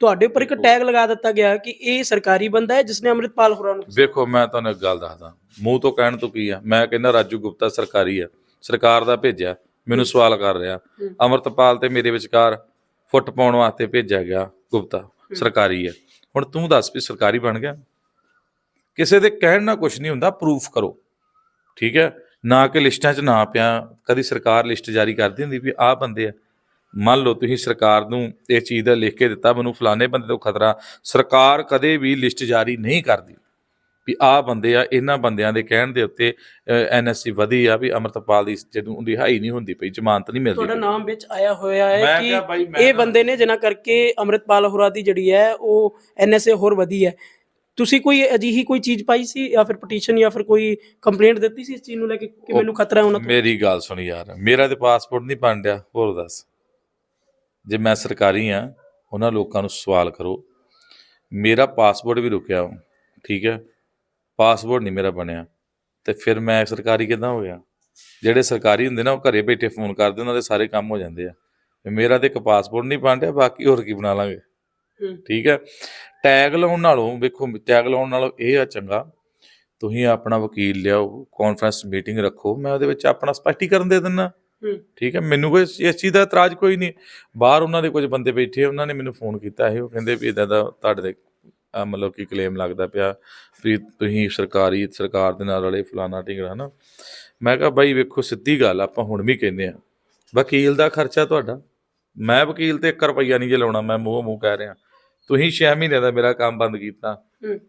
ਤੁਹਾਡੇ ਉੱਪਰ ਇੱਕ ਟੈਗ ਲਗਾ ਦਿੱਤਾ ਗਿਆ ਕਿ ਇਹ ਸਰਕਾਰੀ ਬੰਦਾ ਹੈ ਜਿਸਨੇ ਅੰਮ੍ਰਿਤਪਾਲ ਹੋਰਾਂ ਨੂੰ ਵੇਖੋ ਮੈਂ ਤੁਹਾਨੂੰ ਇੱਕ ਗੱਲ ਦੱਸਦਾ। ਮੂੰਹ ਤੋਂ ਕਹਿਣ ਤੋਂ ਕੀ ਆ? ਮੈਂ ਕਹਿੰਦਾ ਰਾਜੂ ਗੁਪਤਾ ਸਰਕਾਰੀ ਆ। ਸਰਕਾਰ ਦਾ ਭੇਜਿਆ। ਮੈਨੂੰ ਸਵਾਲ ਕਰ ਰਿਹਾ। ਅਮਰਤਪਾਲ ਤੇ ਮੇਰੇ ਵਿਚਕਾਰ ਫੁੱਟ ਪਾਉਣ ਵਾਸਤੇ ਭੇਜਿਆ ਗਿਆ ਗੁਪਤਾ। ਸਰਕਾਰੀ ਆ। ਹੁਣ ਤੂੰ ਦੱਸ ਵੀ ਸਰਕਾਰੀ ਬਣ ਗਿਆ। ਕਿਸੇ ਦੇ ਕਹਿਣ ਨਾਲ ਕੁਝ ਨਹੀਂ ਹੁੰਦਾ ਪ੍ਰੂਫ ਕਰੋ। ਠੀਕ ਹੈ? ਨਾ ਕਿ ਲਿਸਟਾਂ 'ਚ ਨਾ ਪਿਆ। ਕਦੀ ਸਰਕਾਰ ਲਿਸਟ ਜਾਰੀ ਕਰਦੀ ਹੁੰਦੀ ਵੀ ਆਹ ਬੰਦੇ ਆ। ਮੰਨ ਲਓ ਤੁਸੀਂ ਸਰਕਾਰ ਨੂੰ ਇਹ ਚੀਜ਼ ਦਾ ਲਿਖ ਕੇ ਦਿੱਤਾ, ਮੈਨੂੰ ਫਲਾਣੇ ਬੰਦੇ ਤੋਂ ਖਤਰਾ। ਸਰਕਾਰ ਕਦੇ ਵੀ ਲਿਸਟ ਜਾਰੀ ਨਹੀਂ ਕਰਦੀ। ਵੀ ਆਹ ਬੰਦੇ ਆ ਇਹਨਾਂ ਬੰਦਿਆਂ ਦੇ ਕਹਿਣ ਦੇ ਉੱਤੇ ਐਨਐਸਸੀ ਵਧੀ ਆ ਵੀ ਅਮਰਤਪਾਲ ਦੀ ਜਦੋਂ ਰਿਹਾਈ ਨਹੀਂ ਹੁੰਦੀ ਪਈ ਜ਼ਮਾਨਤ ਨਹੀਂ ਮਿਲਦੀ ਤੁਹਾਡਾ। ਨਾਮ ਵਿੱਚ ਆਇਆ ਹੋਇਆ ਹੈ ਕਿ ਇਹ ਬੰਦੇ ਨੇ ਜਿਨ੍ਹਾਂ ਕਰਕੇ ਅੰਮ੍ਰਿਤਪਾਲ ਹੋਰਾਂ ਦੀ ਜਿਹੜੀ ਹੈ ਉਹ ਐਨਐਸਏ ਹੋਰ ਵਧੀ ਹੈ। ਤੁਸੀਂ ਕੋਈ ਅਜਿਹੀ ਕੋਈ ਚੀਜ਼ ਪਾਈ ਸੀ ਜਾਂ ਫਿਰ ਪਟੀਸ਼ਨ ਜਾਂ ਫਿਰ ਕੋਈ ਕੰਪਲੇਂਟ ਦਿੱਤੀ ਸੀ ਇਸ ਚੀਜ਼ ਨੂੰ ਲੈ ਕੇ ਕਿ ਮੈਨੂੰ ਖਤਰਾ ਹੈ ਉਹਨਾਂ ਤੋਂ? ਮੇਰੀ ਗੱਲ ਸੁਣ ਯਾਰ ਮੇਰਾ ਤੇ ਪਾਸਪੋਰਟ ਨਹੀਂ ਬਣ ਰਿਹਾ ਹੋਰ ਦੱਸ। ਜੇ ਮੈਂ ਸਰਕਾਰੀ ਆ ਉਹਨਾਂ ਲੋਕਾਂ ਨੂੰ ਸਵਾਲ ਕਰੋ। ਮੇਰਾ ਪਾਸਪੋਰਟ ਵੀ ਰੁਕਿਆ ਠੀਕ ਹੈ? ਪਾਸਪੋਰਟ ਨਹੀਂ ਮੇਰਾ ਬਣਿਆ। ਤੇ ਫਿਰ ਮੈਂ ਸਰਕਾਰੀ ਕਿੱਦਾਂ ਹੋ ਗਿਆ? ਜਿਹੜੇ ਸਰਕਾਰੀ ਹੁੰਦੇ ਨਾ ਉਹ ਘਰੇ ਬੈਠੇ ਫੋਨ ਕਰਦੇ ਉਹਨਾਂ ਦੇ ਸਾਰੇ ਕੰਮ ਹੋ ਜਾਂਦੇ ਆ। ਮੇਰਾ ਤੇ ਇੱਕ ਪਾਸਪੋਰਟ ਨਹੀਂ ਬਣ ਰਿਹਾ ਬਾਕੀ ਹੋਰ ਕੀ ਬਣਾ ਲਾਂਗੇ। ਠੀਕ ਹੈ? ਟੈਗ ਲਾਉਣ ਨਾਲੋਂ ਵੇਖੋ ਟੈਗ ਲਾਉਣ ਨਾਲੋਂ ਇਹ ਆ ਚੰਗਾ ਤੁਸੀਂ ਆਪਣਾ ਵਕੀਲ ਲਿਆਓ ਕਾਨਫਰੰਸ ਮੀਟਿੰਗ ਰੱਖੋ ਮੈਂ ਉਹਦੇ ਵਿੱਚ ਆਪਣਾ ਸਪਸ਼ਟੀਕਰਨ ਦੇ ਦਿੰਦਾ। ਠੀਕ ਹੈ? ਮੈਨੂੰ ਕੋਈ ਇਸ ਚੀਜ਼ ਦਾ ਇਤਰਾਜ਼ ਕੋਈ ਨਹੀਂ। ਬਾਹਰ ਉਹਨਾਂ ਦੇ ਕੁਝ ਬੰਦੇ ਬੈਠੇ ਉਹਨਾਂ ਨੇ ਮੈਨੂੰ ਫੋਨ ਕੀਤਾ ਇਹ ਉਹ ਕਹਿੰਦੇ ਵੀ ਇਦਾਂ ਦਾ ਤੁਹਾਡੇ ਦੇ ਮਤਲਬ ਕਿ ਕਲੇਮ ਲੱਗਦਾ ਪਿਆ ਵੀ ਤੁਸੀਂ ਸਰਕਾਰੀ ਸਰਕਾਰ ਦੇ ਨਾਲ ਰਲੇ ਫਲਾਣਾ ਢਿੰਗੜਾ ਨਾ ਮੈਂ ਕਿਹਾ ਬਾਈ ਵੇਖੋ ਸਿੱਧੀ ਗੱਲ ਆਪਾਂ ਹੁਣ ਵੀ ਕਹਿੰਦੇ ਆ। ਵਕੀਲ ਦਾ ਖਰਚਾ ਤੁਹਾਡਾ। ਮੈਂ ਵਕੀਲ ਤੇ 1 ਰੁਪਈਆ ਨਹੀਂ ਜੇ ਲਾਉਣਾ ਮੈਂ ਮੂੰਹ ਮੂੰਹ ਕਹਿ ਰਿਹਾ। ਤੁਸੀਂ 6 ਮਹੀਨੇ ਦਾ ਮੇਰਾ ਕੰਮ ਬੰਦ ਕੀਤਾ।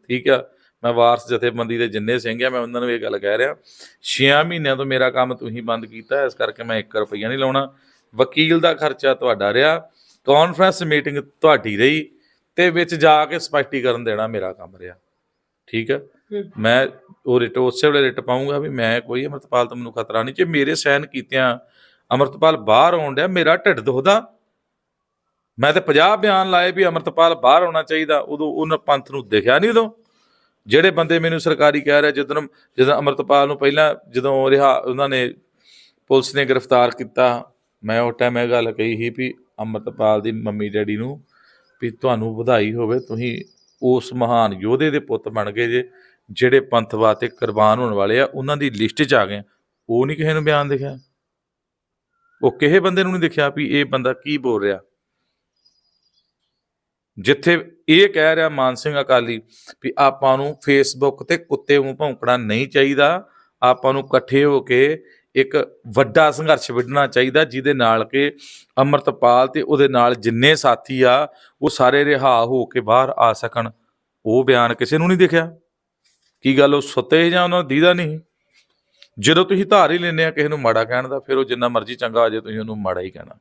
ਠੀਕ ਆ? ਮੈਂ ਵਾਰਸ ਜਥੇਬੰਦੀ ਦੇ ਜਿੰਨੇ ਸਿੰਘ ਆ ਮੈਂ ਉਹਨਾਂ ਨੂੰ ਇਹ ਗੱਲ ਕਹਿ ਰਿਹਾ। 6 ਮਹੀਨਿਆਂ ਤੋਂ ਮੇਰਾ ਕੰਮ ਤੁਸੀਂ ਬੰਦ ਕੀਤਾ ਇਸ ਕਰਕੇ ਮੈਂ 1 ਰੁਪਈਆ ਨਹੀਂ ਲਾਉਣਾ। ਵਕੀਲ ਦਾ ਖਰਚਾ ਤੁਹਾਡਾ ਰਿਹਾ। ਕਾਨਫਰੰਸ ਮੀਟਿੰਗ ਤੁਹਾਡੀ ਰਹੀ। ਤੇ ਵਿੱਚ ਜਾ ਕੇ ਸਪਸ਼ਟੀਕਰਨ ਦੇਣਾ ਮੇਰਾ ਕੰਮ ਰਿਹਾ। ਠੀਕ ਹੈ। ਮੈਂ ਉਹ ਰਿਟ ਉਸੇ ਵੇਲੇ ਰਿਟ ਪਾਉਂਗਾ ਵੀ ਮੈਂ ਕੋਈ ਅਮਰਤਪਾਲ ਤੋਂ ਮੈਨੂੰ ਖਤਰਾ ਨਹੀਂ। ਜੇ ਮੇਰੇ ਸਾਈਨ ਕੀਤਿਆਂ ਅਮਰਤਪਾਲ ਬਾਹਰ ਆਉਣ ਡਿਆ ਮੇਰਾ ਢਿੱਡ ਦੁਖਦਾ। ਮੈਂ ਤੇ 50 ਬਿਆਨ ਲਾਏ ਵੀ ਅਮਰਤਪਾਲ ਬਾਹਰ ਆਉਣਾ ਚਾਹੀਦਾ। ਉਦੋਂ ਉਹਨਾਂ ਪੰਥ ਨੂੰ ਦਿਖਿਆ ਨਹੀਂ ਉਦੋਂ। ਜਿਹੜੇ ਬੰਦੇ ਮੈਨੂੰ ਸਰਕਾਰੀ ਕਹਿ ਰਿਹਾ ਜਦੋਂ ਜਦੋਂ ਅਮਰਤਪਾਲ ਨੂੰ ਪਹਿਲਾਂ ਜਦੋਂ ਰਿਹਾ ਉਹਨਾਂ ਨੇ ਪੁਲਿਸ ਨੇ ਗ੍ਰਿਫਤਾਰ ਕੀਤਾ। ਮੈਂ ਉਹ ਟਾਈਮ ਇਹ ਗੱਲ ਕਹੀ ਸੀ ਵੀ ਅਮਰਤਪਾਲ ਦੀ ਮੰਮੀ ਡੈਡੀ ਨੂੰ ਵੀ ਤੁਹਾਨੂੰ ਵਧਾਈ ਹੋਵੇ, ਤੁਸੀਂ ਉਸ ਮਹਾਨ ਯੋਧੇ ਦੇ ਪੁੱਤ ਬਣ ਗਏ ਜੇ, ਜਿਹੜੇ ਪੰਥ ਵਾਸਤੇ ਕੁਰਬਾਨ ਹੋਣ ਵਾਲੇ ਆ, ਉਹਨਾਂ ਦੀ ਲਿਸਟ 'ਚ ਆ ਗਏ ਉਹ ਨਹੀਂ ਕਿਸੇ ਨੂੰ ਬਿਆਨ ਦਿਖਿਆ। ਉਹ ਕਿਸੇ ਬੰਦੇ ਨੂੰ ਨਹੀਂ ਦਿਖਿਆ ਵੀ ਇਹ ਬੰਦਾ ਕੀ ਬੋਲ ਰਿਹਾ। ਜਿੱਥੇ ਇਹ ਕਹਿ ਰਿਹਾ ਮਾਨ ਸਿੰਘ ਅਕਾਲੀ ਵੀ ਆਪਾਂ ਨੂੰ ਫੇਸਬੁੱਕ ਤੇ ਕੁੱਤੇ ਨੂੰ ਭੌਂਕਣਾ ਨਹੀਂ ਚਾਹੀਦਾ, ਆਪਾਂ ਨੂੰ ਇਕੱਠੇ ਹੋ ਕੇ ਇੱਕ ਵੱਡਾ ਸੰਘਰਸ਼ ਵਿੱਢਣਾ ਚਾਹੀਦਾ, ਜਿਹਦੇ ਨਾਲ ਕਿ ਅਮਰਤਪਾਲ ਤੇ ਉਹਦੇ ਨਾਲ ਜਿੰਨੇ ਸਾਥੀ ਆ, ਉਹ ਸਾਰੇ ਰਿਹਾ ਹੋ ਕੇ ਬਾਹਰ ਆ ਸਕਣ। ਉਹ ਬਿਆਨ ਕਿਸੇ ਨੂੰ ਨਹੀਂ ਦਿਖਿਆ। ਕੀ ਗੱਲ ਉਹ ਸੁੱਤੇ ਜਾਂ ਉਹਨਾਂ ਨੂੰ ਦੀਦਾ ਨਹੀਂ? ਜਦੋਂ ਤੁਸੀਂ ਧਾਰ ਹੀ ਲੈਂਦੇ ਆ ਕਿਸੇ ਨੂੰ ਮਾੜਾ ਕਹਿਣ ਦਾ, ਫਿਰ ਉਹ ਜਿੰਨਾ ਮਰਜ਼ੀ ਚੰਗਾ ਆ ਜਾਏ, ਤੁਸੀਂ ਉਹਨੂੰ ਮਾੜਾ ਹੀ ਕਹਿਣਾ।